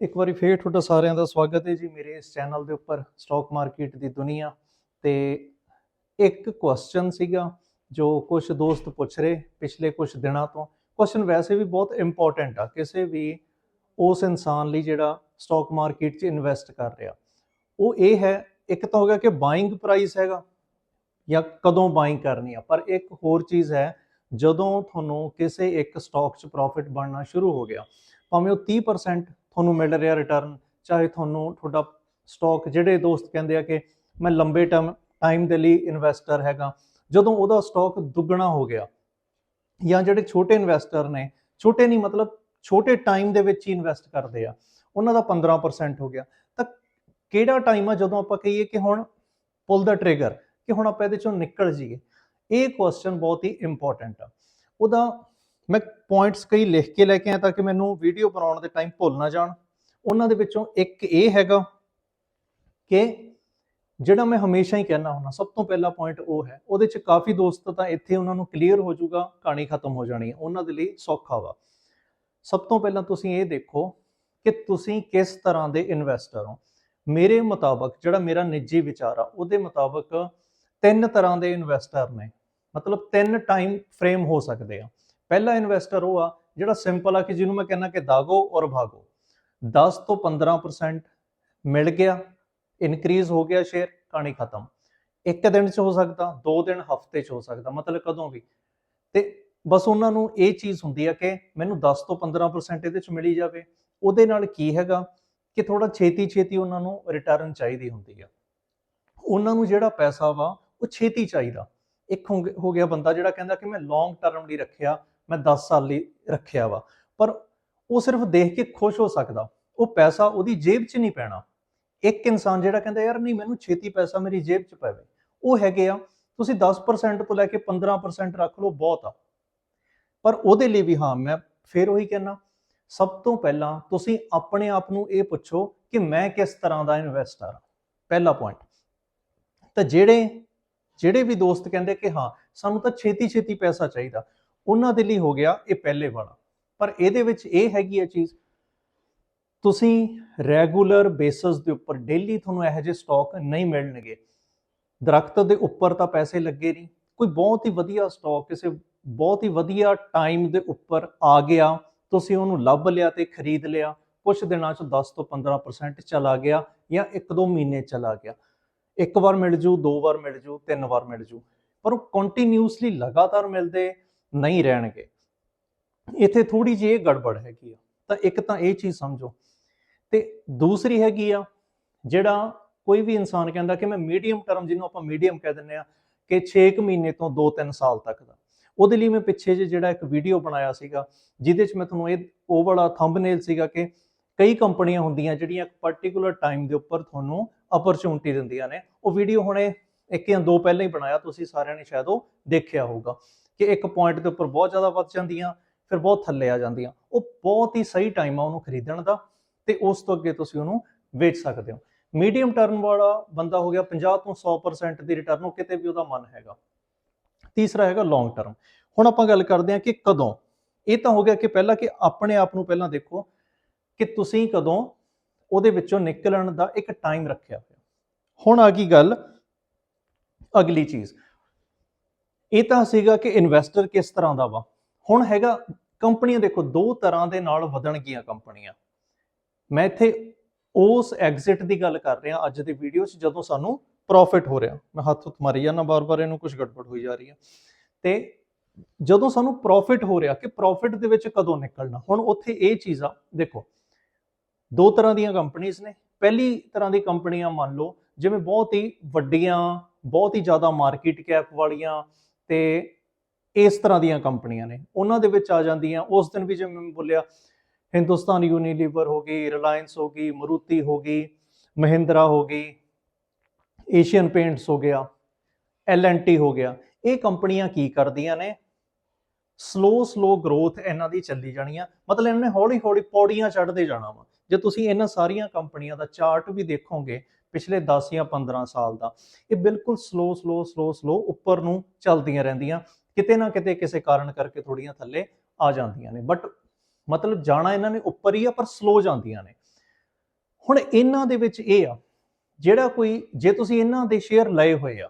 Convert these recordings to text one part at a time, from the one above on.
ਇੱਕ ਵਾਰੀ ਫੇਰ ਤੁਹਾਡਾ ਸਾਰਿਆਂ ਦਾ ਸਵਾਗਤ ਹੈ ਜੀ ਮੇਰੇ ਇਸ ਚੈਨਲ ਦੇ ਉੱਪਰ ਸਟਾਕ ਮਾਰਕੀਟ ਦੀ ਦੁਨੀਆ ਤੇ ਇੱਕ ਕੁਐਸਚਨ ਸੀਗਾ ਜੋ ਕੁਝ ਦੋਸਤ ਪੁੱਛ ਰਹੇ ਪਿਛਲੇ ਕੁਝ ਦਿਨਾਂ ਤੋਂ। ਕੁਐਸਚਨ ਵੈਸੇ ਵੀ ਬਹੁਤ ਇੰਪੋਰਟੈਂਟ ਆ, ਕਿਸੇ ਵੀ ਉਸ ਇਨਸਾਨ ਲਈ ਜਿਹੜਾ ਸਟਾਕ ਮਾਰਕੀਟ 'ਚ ਇਨਵੈਸਟ ਕਰ ਰਿਹਾ। ਉਹ ਇਹ ਹੈ, ਇੱਕ ਤਾਂ ਹੋ ਗਿਆ ਕਿ ਬਾਇੰਗ ਪ੍ਰਾਈਸ ਹੈਗਾ ਜਾਂ ਕਦੋਂ ਬਾਇੰਗ ਕਰਨੀ ਆ, ਪਰ ਇੱਕ ਹੋਰ ਚੀਜ਼ ਹੈ, ਜਦੋਂ ਤੁਹਾਨੂੰ ਕਿਸੇ ਇੱਕ ਸਟਾਕ 'ਚ ਪ੍ਰੋਫਿਟ ਬਣਨਾ ਸ਼ੁਰੂ ਹੋ ਗਿਆ, ਭਾਵੇਂ ਉਹ 30% ਤੁਹਾਨੂੰ ਮਿਲ ਰਿਹਾ ਰਿਟਰਨ ਚਾਹੇ ਤੁਹਾਨੂੰ ਤੁਹਾਡਾ ਸਟਾਕ ਜਿਹੜੇ ਦੋਸਤ ਕਹਿੰਦੇ ਆ ਕਿ ਮੈਂ ਲੰਬੇ ਟਰਮ ਟਾਈਮ ਦੇ ਲਈ ਇਨਵੈਸਟਰ ਹੈਗਾ, ਜਦੋਂ ਉਹਦਾ ਸਟਾਕ ਦੁੱਗਣਾ ਹੋ ਗਿਆ, ਜਾਂ ਜਿਹੜੇ ਛੋਟੇ ਇਨਵੈਸਟਰ ਨੇ, ਛੋਟੇ ਨਹੀਂ ਮਤਲਬ ਛੋਟੇ ਟਾਈਮ ਦੇ ਵਿੱਚ ਹੀ ਇਨਵੈਸਟ ਕਰਦੇ ਆ, ਉਹਨਾਂ ਦਾ 15% ਹੋ ਗਿਆ, ਤਾਂ ਕਿਹੜਾ ਟਾਈਮ ਆ ਜਦੋਂ ਆਪਾਂ ਕਹੀਏ ਕਿ ਹੁਣ ਪੁੱਲ ਦਾ ਟ੍ਰਿਗਰ ਕਿ ਹੁਣ ਆਪਾਂ ਇਹਦੇ ਚੋਂ ਨਿਕਲ ਜਾਈਏ? ਇਹ ਕੁਐਸਚਨ ਬਹੁਤ ਹੀ ਇੰਪੋਰਟੈਂਟ ਆ। ਉਹਦਾ ਮੈਂ ਪੁਆਇੰਟਸ ਕਈ ਲਿਖ ਕੇ ਲੈ ਕੇ ਆਇਆ ਤਾਂ ਕਿ ਮੈਨੂੰ ਵੀਡੀਓ ਬਣਾਉਣ ਦੇ ਟਾਈਮ ਭੁੱਲ ਨਾ ਜਾਣ। ਉਹਨਾਂ ਦੇ ਵਿੱਚੋਂ ਇੱਕ ਇਹ ਹੈਗਾ ਕਿ ਜਿਹੜਾ ਮੈਂ ਹਮੇਸ਼ਾ ਹੀ ਕਹਿਣਾ ਹੁੰਦਾ, ਸਭ ਤੋਂ ਪਹਿਲਾ ਪੁਆਇੰਟ ਉਹ ਹੈ। ਉਹਦੇ ਚ ਕਾਫੀ ਦੋਸਤ ਤਾਂ ਇੱਥੇ ਉਹਨਾਂ ਨੂੰ ਕਲੀਅਰ ਹੋ ਜਾਊਗਾ, ਕਹਾਣੀ ਖਤਮ ਹੋ ਜਾਣੀ ਹੈ। ਉਹਨਾਂ ਦੇ ਲਈ ਸੌਖਾ ਵਾ। ਸਭ ਤੋਂ ਪਹਿਲਾਂ ਤੁਸੀਂ ਇਹ ਦੇਖੋ ਕਿ ਤੁਸੀਂ ਕਿਸ ਤਰ੍ਹਾਂ ਦੇ ਇਨਵੈਸਟਰ ਹੋ। ਮੇਰੇ ਮੁਤਾਬਕ, ਜਿਹੜਾ ਮੇਰਾ ਨਿੱਜੀ ਵਿਚਾਰ ਆ, ਉਹਦੇ ਮੁਤਾਬਕ ਤਿੰਨ ਤਰ੍ਹਾਂ ਦੇ ਇਨਵੈਸਟਰ ਨੇ। ਮਤਲਬ ਤਿੰਨ ਟਾਈਮ ਫਰੇਮ ਹੋ ਸਕਦੇ ਆ। ਪਹਿਲਾ ਇਨਵੈਸਟਰ ਉਹ ਆ ਜਿਹੜਾ ਸਿੰਪਲ ਆ ਕਿ ਜਿਹਨੂੰ ਮੈਂ ਕਹਿੰਦਾ ਕਿ ਦਾਗੋ ਔਰ ਭਾਗੋ। 10 ਤੋਂ 15% ਮਿਲ ਗਿਆ ਇਨਕਰੀਜ਼ ਹੋ ਗਿਆ ਸ਼ੇਅਰ ਕਹਾਣੀ ਖਤਮ। ਇੱਕ ਦਿਨ ਚ ਹੋ ਸਕਦਾ, ਦੋ ਦਿਨ, ਹਫ਼ਤੇ ਚ ਹੋ ਸਕਦਾ, ਮਤਲਬ ਕਦੋਂ ਵੀ। ਤੇ ਬਸ ਉਹਨਾਂ ਨੂੰ ਇਹ ਚੀਜ਼ ਹੁੰਦੀ ਆ ਕਿ ਮੈਨੂੰ 10 ਤੋਂ 15% ਇਹਦੇ ਚ ਮਿਲੀ ਜਾਵੇ। ਉਹਦੇ ਨਾਲ ਕੀ ਹੈਗਾ ਕਿ ਥੋੜਾ ਛੇਤੀ ਛੇਤੀ ਉਹਨਾਂ ਨੂੰ ਰਿਟਰਨ ਚਾਹੀਦੀ ਹੁੰਦੀ ਆ। ਉਹਨਾਂ ਨੂੰ ਜਿਹੜਾ ਪੈਸਾ ਵਾ, ਉਹ ਛੇਤੀ ਚਾਹੀਦਾ। ਇੱਕ ਹੋ ਗਿਆ ਬੰਦਾ ਜਿਹੜਾ ਕਹਿੰਦਾ ਕਿ ਮੈਂ ਲੌਂਗ ਟਰਮ ਲਈ ਰੱਖਿਆ ਮੈਂ 10 ਸਾਲ ਲਈ ਰੱਖਿਆ ਵਾ। ਪਰ ਉਹ ਸਿਰਫ ਦੇਖ ਕੇ ਖੁਸ਼ ਹੋ ਸਕਦਾ। ਉਹ ਪੈਸਾ ਉਹਦੀ ਜੇਬ 'ਚ ਨਹੀਂ ਪੈਣਾ। ਇੱਕ ਇਨਸਾਨ ਜਿਹੜਾ ਕਹਿੰਦਾ, ਯਾਰ ਨਹੀਂ, ਮੈਨੂੰ ਛੇਤੀ ਪੈਸਾ ਮੇਰੀ ਜੇਬ 'ਚ ਪਵੇ। ਉਹ ਹੈਗੇ ਆ, ਤੁਸੀਂ 10% ਤੋਂ ਲੈ ਕੇ 15% ਰੱਖ ਲਓ, ਬਹੁਤ ਆ। ਪਰ ਉਹਦੇ ਲਈ ਵੀ ਹਾਂ, ਮੈਂ ਫੇਰ ਉਹੀ ਕਹਿਣਾ ਸਭ ਤੋਂ ਪਹਿਲਾਂ ਤੁਸੀਂ ਆਪਣੇ ਆਪ ਨੂੰ ਇਹ ਪੁੱਛੋ ਕਿ ਮੈਂ ਕਿਸ ਤਰ੍ਹਾਂ ਦਾ ਇਨਵੈਸਟਰ ਹਾਂ? ਪਹਿਲਾ ਪੁਆਇੰਟ ਤਾਂ ਜਿਹੜੇ ਜਿਹੜੇ ਵੀ ਦੋਸਤ ਕਹਿੰਦੇ ਕਿ ਹਾਂ, ਸਾਨੂੰ ਤਾਂ ਛੇਤੀ ਛੇਤੀ ਪੈਸਾ ਚਾਹੀਦਾ। ਉਹਨਾਂ ਦੇ ਲਈ ਹੋ ਗਿਆ ਇਹ ਪਹਿਲੇ ਵਾਲਾ। ਪਰ ਇਹਦੇ ਵਿੱਚ ਇਹ ਹੈਗੀ ਹੈ ਚੀਜ਼, ਤੁਸੀਂ ਰੈਗੂਲਰ ਬੇਸਿਸ ਦੇ ਉੱਪਰ ਡੇਲੀ ਤੁਹਾਨੂੰ ਇਹੋ ਜਿਹੇ ਸਟਾਕ ਨਹੀਂ ਮਿਲਣਗੇ। ਦਰਖਤ ਦੇ ਉੱਪਰ ਤਾਂ ਪੈਸੇ ਲੱਗੇ ਨਹੀਂ। ਕੋਈ ਬਹੁਤ ਹੀ ਵਧੀਆ ਸਟਾਕ ਕਿਸੇ ਬਹੁਤ ਹੀ ਵਧੀਆ ਟਾਈਮ ਦੇ ਉੱਪਰ ਆ ਗਿਆ, ਤੁਸੀਂ ਉਹਨੂੰ ਲੱਭ ਲਿਆ ਤੇ ਖਰੀਦ ਲਿਆ ਕੁਝ ਦਿਨਾਂ ਚ 10 ਤੋਂ 15% ਚਲਾ ਗਿਆ ਜਾਂ 1-2 ਮਹੀਨੇ ਚਲਾ ਗਿਆ। ਇੱਕ ਵਾਰ ਮਿਲ ਜੂ, ਦੋ ਵਾਰ ਮਿਲ ਜੂ, ਤਿੰਨ ਵਾਰ ਮਿਲ ਜੂ। ਪਰ ਉਹ ਕੰਟੀਨਿਊਸਲੀ ਲਗਾਤਾਰ ਮਿਲਦੇ ਨਹੀਂ ਰਹਿਣਗੇ। ਇੱਥੇ ਥੋੜੀ ਜਿਹੀ ਇਹ ਗੜਬੜ ਹੈਗੀ ਆ। ਤਾਂ ਇੱਕ ਤਾਂ ਇਹ ਚੀਜ਼ ਸਮਝੋ। ਤੇ ਦੂਸਰੀ ਹੈਗੀ ਆ, ਜਿਹੜਾ ਕੋਈ ਵੀ ਇਨਸਾਨ ਕਹਿੰਦਾ ਕਿ ਮੈਂ ਮੀਡੀਅਮ ਟਰਮ ਜਿਹਨੂੰ ਆਪਾਂ ਮੀਡੀਅਮ ਕਹਿ ਦਿੰਦੇ ਆ, ਕਿ 6 ਮਹੀਨੇ ਤੋਂ 2-3 ਸਾਲ ਤੱਕ ਦਾ। ਉਹਦੇ ਲਈ ਮੈਂ ਪਿੱਛੇ ਜੇ ਜਿਹੜਾ ਇੱਕ ਵੀਡੀਓ ਬਣਾਇਆ ਸੀਗਾ, ਜਿਹਦੇ 'ਚ ਮੈਂ ਤੁਹਾਨੂੰ ਇਹ, ਉਹ ਵਾਲਾ ਥੰਬਨੇਲ ਸੀਗਾ ਕਿ ਕਈ ਕੰਪਨੀਆਂ ਹੁੰਦੀਆਂ ਜਿਹੜੀਆਂ ਇੱਕ ਪਾਰਟਿਕੂਲਰ ਟਾਈਮ ਦੇ ਉੱਪਰ ਤੁਹਾਨੂੰ ਅਪਰਚੂਨਿਟੀ ਦਿੰਦੀਆਂ ਨੇ। ਉਹ ਵੀਡੀਓ ਹੁਣੇ ਇੱਕ ਜਾਂ ਦੋ ਪਹਿਲਾਂ ਹੀ ਬਣਾਇਆ, ਤੁਸੀਂ ਸਾਰਿਆਂ ਨੇ ਸ਼ਾਇਦ ਉਹ ਦੇਖਿਆ ਹੋਊਗਾ। ਕਿ ਇੱਕ ਪੁਆਇੰਟ ਦੇ ਉੱਪਰ ਬਹੁਤ ਜ਼ਿਆਦਾ ਵੱਧ ਜਾਂਦੀਆਂ, ਫਿਰ ਬਹੁਤ ਥੱਲੇ ਆ ਜਾਂਦੀਆਂ। ਉਹ ਬਹੁਤ ਹੀ ਸਹੀ ਟਾਈਮ ਆ ਉਹਨੂੰ ਖਰੀਦਣ ਦਾ ਤੇ ਉਸ ਤੋਂ ਅੱਗੇ ਤੁਸੀਂ ਉਹਨੂੰ ਵੇਚ ਸਕਦੇ ਹੋ। ਮੀਡੀਅਮ ਟਰਮ ਵਾਲਾ ਬੰਦਾ ਹੋ ਗਿਆ 50 ਤੋਂ 100% ਦੀ ਰਿਟਰਨ ਉਹ ਕਿਤੇ ਵੀ ਉਹਦਾ ਮਨ ਹੈਗਾ। ਤੀਸਰਾ ਹੈਗਾ ਲੌਂਗ ਟਰਮ ਹੁਣ ਆਪਾਂ ਗੱਲ ਕਰਦੇ ਹਾਂ ਕਿ ਕਦੋਂ। ਇਹ ਤਾਂ ਹੋ ਗਿਆ ਕਿ ਪਹਿਲਾਂ ਕਿ ਆਪਣੇ ਆਪ ਨੂੰ ਪਹਿਲਾਂ ਦੇਖੋ ਕਿ ਤੁਸੀਂ ਕਦੋਂ ਉਹਦੇ ਵਿੱਚੋਂ ਨਿਕਲਣ ਦਾ ਇੱਕ ਟਾਈਮ ਰੱਖਿਆ ਹੋਇਆ। ਹੁਣ ਆ ਗਈ ਗੱਲ ਅਗਲੀ ਚੀਜ਼। ਇਹ ਤਾਂ ਸੀਗਾ ਕਿ ਇਨਵੈਸਟਰ ਕਿਸ ਤਰ੍ਹਾਂ ਦਾ ਵਾ? ਹੁਣ ਹੈਗਾ ਕੰਪਨੀਆਂ ਦੇਖੋ, ਦੋ ਤਰ੍ਹਾਂ ਦੇ ਨਾਲ ਵਧਣਗੀਆਂ ਕੰਪਨੀਆਂ। ਮੈਂ ਇੱਥੇ ਉਸ ਐਗਜ਼ਿਟ ਦੀ ਗੱਲ ਕਰ ਰਿਹਾ, ਅੱਜ ਦੀ ਵੀਡੀਓ 'ਚ ਜਦੋਂ ਸਾਨੂੰ ਪ੍ਰੋਫਿਟ ਹੋ ਰਿਹਾ। ਮੈਂ ਹੱਥ ਉੱਤ ਮਾਰੀ ਜਾਂਦਾ, ਬਾਰ-ਬਾਰ ਇਹਨੂੰ ਕੁਝ ਗੜਬੜ ਹੋਈ ਜਾ ਰਹੀ ਹੈ। ਤੇ ਜਦੋਂ ਸਾਨੂੰ ਪ੍ਰੋਫਿਟ ਹੋ ਰਿਹਾ, ਕਿ ਪ੍ਰੋਫਿਟ ਦੇ ਵਿੱਚ ਕਦੋਂ ਨਿਕਲਣਾ? ਹੁਣ ਉੱਥੇ ਇਹ ਚੀਜ਼ ਆ ਦੇਖੋ, ਦੋ ਤਰ੍ਹਾਂ ਦੀਆਂ ਕੰਪਨੀਆਂ ਨੇ। ਪਹਿਲੀ ਤਰ੍ਹਾਂ ਦੀ ਕੰਪਨੀਆਂ ਮੰਨ ਲਓ, ਜਿਵੇਂ ਬਹੁਤ ਹੀ ਵੱਡੀਆਂ, ਬਹੁਤ ਹੀ ਜ਼ਿਆਦਾ ਮਾਰਕੀਟ ਕੈਪ ਵਾਲੀਆਂ ਤੇ ਇਸ ਤਰ੍ਹਾਂ ਦੀਆਂ ਕੰਪਨੀਆਂ ਨੇ। ਉਹਨਾਂ ਦੇ ਵਿੱਚ ਆ ਜਾਂਦੀਆਂ। ਉਸ ਦਿਨ ਵੀ ਜਿਵੇਂ ਮੈਂ ਬੋਲਿਆ, ਹਿੰਦੁਸਤਾਨ ਯੂਨੀਲੀਵਰ ਹੋ ਗਈ ਰਿਲਾਇੰਸ ਹੋ ਗਈ ਮਰੂਤੀ ਹੋ ਗਈ ਮਹਿੰਦਰਾ ਹੋ ਗਈ ਏਸ਼ੀਅਨ ਪੇਂਟਸ ਹੋ ਗਿਆ ਟੀ ਹੋ ਗਿਆ। ਇਹ ਕੰਪਨੀਆਂ ਕੀ ਕਰਦੀਆਂ ਨੇ? ਸਲੋ ਸਲੋ ਗਰੋਥ ਇਹਨਾਂ ਦੀ ਚੱਲੀ ਜਾਣੀ ਆ। ਮਤਲਬ ਇਹਨਾਂ ਨੇ ਹੌਲੀ ਹੌਲੀ ਪੌੜੀਆਂ ਚੜ੍ਹਦੇ ਜਾਣਾ ਵਾ। ਜੇ ਤੁਸੀਂ ਇਹਨਾਂ ਸਾਰੀਆਂ ਕੰਪਨੀਆਂ ਦਾ ਚਾਰਟ ਵੀ ਦੇਖੋਗੇ ਪਿਛਲੇ 10 ਜਾਂ 15 ਸਾਲ ਦਾ, ਇਹ ਬਿਲਕੁਲ ਸਲੋ ਸਲੋ ਸਲੋ ਸਲੋ ਉੱਪਰ ਨੂੰ ਚੱਲਦੀਆਂ ਰਹਿੰਦੀਆਂ, ਕਿਤੇ ਨਾ ਕਿਤੇ ਕਿਸੇ ਕਾਰਨ ਕਰਕੇ ਥੋੜੀਆਂ ਥੱਲੇ ਆ ਜਾਂਦੀਆਂ ਨੇ ਬਟ ਮਤਲਬ ਜਾਣਾ ਇਹਨਾਂ ਨੇ ਉੱਪਰ ਹੀ ਆ, ਪਰ ਸਲੋ ਜਾਂਦੀਆਂ ਨੇ। ਹੁਣ ਇਹਨਾਂ ਦੇ ਵਿੱਚ ਇਹ ਆ, ਜਿਹੜਾ ਕੋਈ, ਜੇ ਤੁਸੀਂ ਇਹਨਾਂ ਦੇ ਸ਼ੇਅਰ ਲਏ ਹੋਏ ਆ,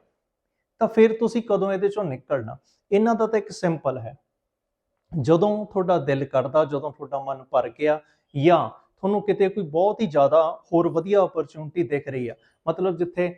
ਤਾਂ ਫਿਰ ਤੁਸੀਂ ਕਦੋਂ ਇਹਦੇ ਚੋਂ ਨਿਕਲਣਾ? ਇਹਨਾਂ ਦਾ ਤਾਂ ਇੱਕ ਸਿੰਪਲ ਹੈ। ਜਦੋਂ ਤੁਹਾਡਾ ਦਿਲ ਕਰਦਾ, ਜਦੋਂ ਤੁਹਾਡਾ ਮਨ ਭਰ ਗਿਆ, ਜਾਂ ਤੁਹਾਨੂੰ ਕਿਤੇ ਕੋਈ ਬਹੁਤ ਹੀ ਜ਼ਿਆਦਾ ਹੋਰ ਵਧੀਆ ਓਪਰਚੁਨਿਟੀ ਦਿਖ ਰਹੀ ਆ। ਮਤਲਬ ਜਿੱਥੇ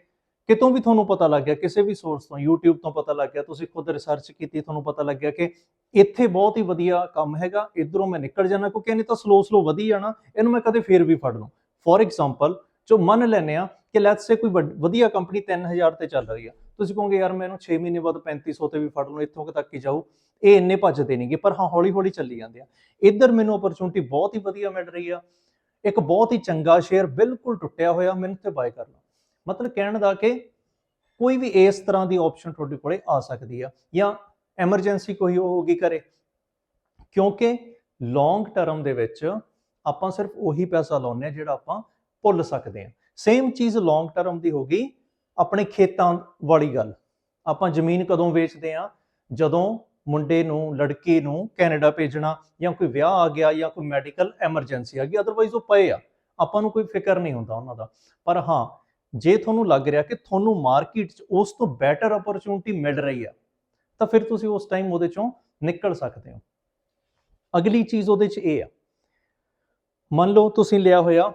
ਕਿਤੋਂ ਵੀ ਤੁਹਾਨੂੰ ਪਤਾ ਲੱਗ ਗਿਆ, ਕਿਸੇ ਵੀ ਸੋਰਸ ਤੋਂ, YouTube ਤੋਂ ਪਤਾ ਲੱਗ ਗਿਆ, ਤੁਸੀਂ ਖੁਦ ਰਿਸਰਚ ਕੀਤੀ, ਤੁਹਾਨੂੰ ਪਤਾ ਲੱਗ ਗਿਆ ਕਿ ਇੱਥੇ ਬਹੁਤ ਹੀ ਵਧੀਆ ਕੰਮ ਹੈਗਾ, ਇਧਰੋਂ ਮੈਂ ਨਿਕਲ ਜਾਣਾ, ਕਿਉਂਕਿ ਇਹਨੇ ਤਾਂ ਸਲੋ ਸਲੋ ਵਧੀ ਜਾਣਾ ਇਹਨੂੰ ਮੈਂ ਕਦੇ ਫੇਰ ਵੀ ਫੜ ਲਵਾਂ। ਫੋਰ ਐਗਜ਼ਾਮਪਲ ਜੋ ਮੰਨ ਲੈਨੇ ਆ ਕਿ ਲੈਟਸ ਸੇ ਕੋਈ ਵਧੀਆ ਕੰਪਨੀ 3000 ਤੇ ਚੱਲ ਰਹੀ ਆ, ਤੁਸੀਂ ਕਹੋਗੇ, ਯਾਰ ਮੈਨੂੰ ਇਹਨੂੰ 6 ਮਹੀਨੇ ਬਾਅਦ 3500 ਤੇ ਵੀ ਫੜ ਲਵਾਂ ਇੱਥੋਂ ਤੱਕ ਹੀ ਜਾਊ। ਇਹ ਇੰਨੇ ਭੱਜਦੇ ਨਹੀਂਗੇ ਪਰ ਹਾਂ ਹੌਲੀ ਹੌਲੀ ਚੱਲੀ ਜਾਂਦੇ ਆ। ਇੱਧਰ ਮੈਨੂੰ ਓਪਰਚੁਨਿਟੀ ਬਹੁਤ ਹੀ ਵਧੀਆ ਮਿਲ ਰਹੀ ਆ। ਇੱਕ ਬਹੁਤ ਹੀ ਚੰਗਾ ਸ਼ੇਅਰ ਬਿਲਕੁਲ ਟੁੱਟਿਆ ਹੋਇਆ, ਮੈਨੂੰ ਤੇ ਬਾਏ ਕਰਨਾ ਮਤਲਬ ਕਹਿਣ ਦਾ ਕਿ ਕੋਈ ਵੀ ਇਸ ਤਰ੍ਹਾਂ ਦੀ ਆਪਸ਼ਨ ਤੁਹਾਡੇ ਕੋਲੇ ਆ ਸਕਦੀ ਆ ਜਾਂ ਐਮਰਜੈਂਸੀ ਕੋਈ ਹੋਗੀ ਕਰੇ। ਕਿਉਂਕਿ ਲੌਂਗ ਟਰਮ ਦੇ ਵਿੱਚ ਆਪਾਂ ਸਿਰਫ ਉਹੀ ਪੈਸਾ ਲਾਉਂਦੇ ਆ ਜਿਹੜਾ ਆਪਾਂ ਭੁੱਲ ਸਕਦੇ ਆ। ਸੇਮ ਚੀਜ਼ ਲੌਂਗ ਟਰਮ ਦੀ ਹੋਗੀ ਆਪਣੇ ਖੇਤਾਂ ਵਾਲੀ ਗੱਲ। ਆਪਾਂ ਜ਼ਮੀਨ ਕਦੋਂ ਵੇਚਦੇ ਆ? ਜਦੋਂ ਮੁੰਡੇ ਨੂੰ, ਲੜਕੀ ਨੂੰ ਕੈਨੇਡਾ ਭੇਜਣਾ ਜਾਂ ਕੋਈ ਵਿਆਹ ਆ ਗਿਆ ਜਾਂ ਕੋਈ ਮੈਡੀਕਲ ਐਮਰਜੈਂਸੀ ਆ ਗਈ ਅਦਰਵਾਈਜ਼ ਉਹ ਪਏ ਆ। ਆਪਾਂ ਨੂੰ ਕੋਈ ਫਿਕਰ ਨਹੀਂ ਹੁੰਦਾ ਉਹਨਾਂ ਦਾ। ਪਰ ਹਾਂ, ਜੇ ਤੁਹਾਨੂੰ ਲੱਗ ਰਿਹਾ ਕਿ ਤੁਹਾਨੂੰ ਮਾਰਕੀਟ 'ਚ ਉਸ ਤੋਂ ਬੈਟਰ ਓਪਰਚੁਨਿਟੀ ਮਿਲ ਰਹੀ ਆ, ਤਾਂ ਫਿਰ ਤੁਸੀਂ ਉਸ ਟਾਈਮ ਉਹਦੇ ਚੋਂ ਨਿਕਲ ਸਕਦੇ ਹੋ। ਅਗਲੀ ਚੀਜ਼ ਉਹਦੇ 'ਚ ਇਹ ਆ। ਮੰਨ ਲਓ ਤੁਸੀਂ ਲਿਆ ਹੋਇਆ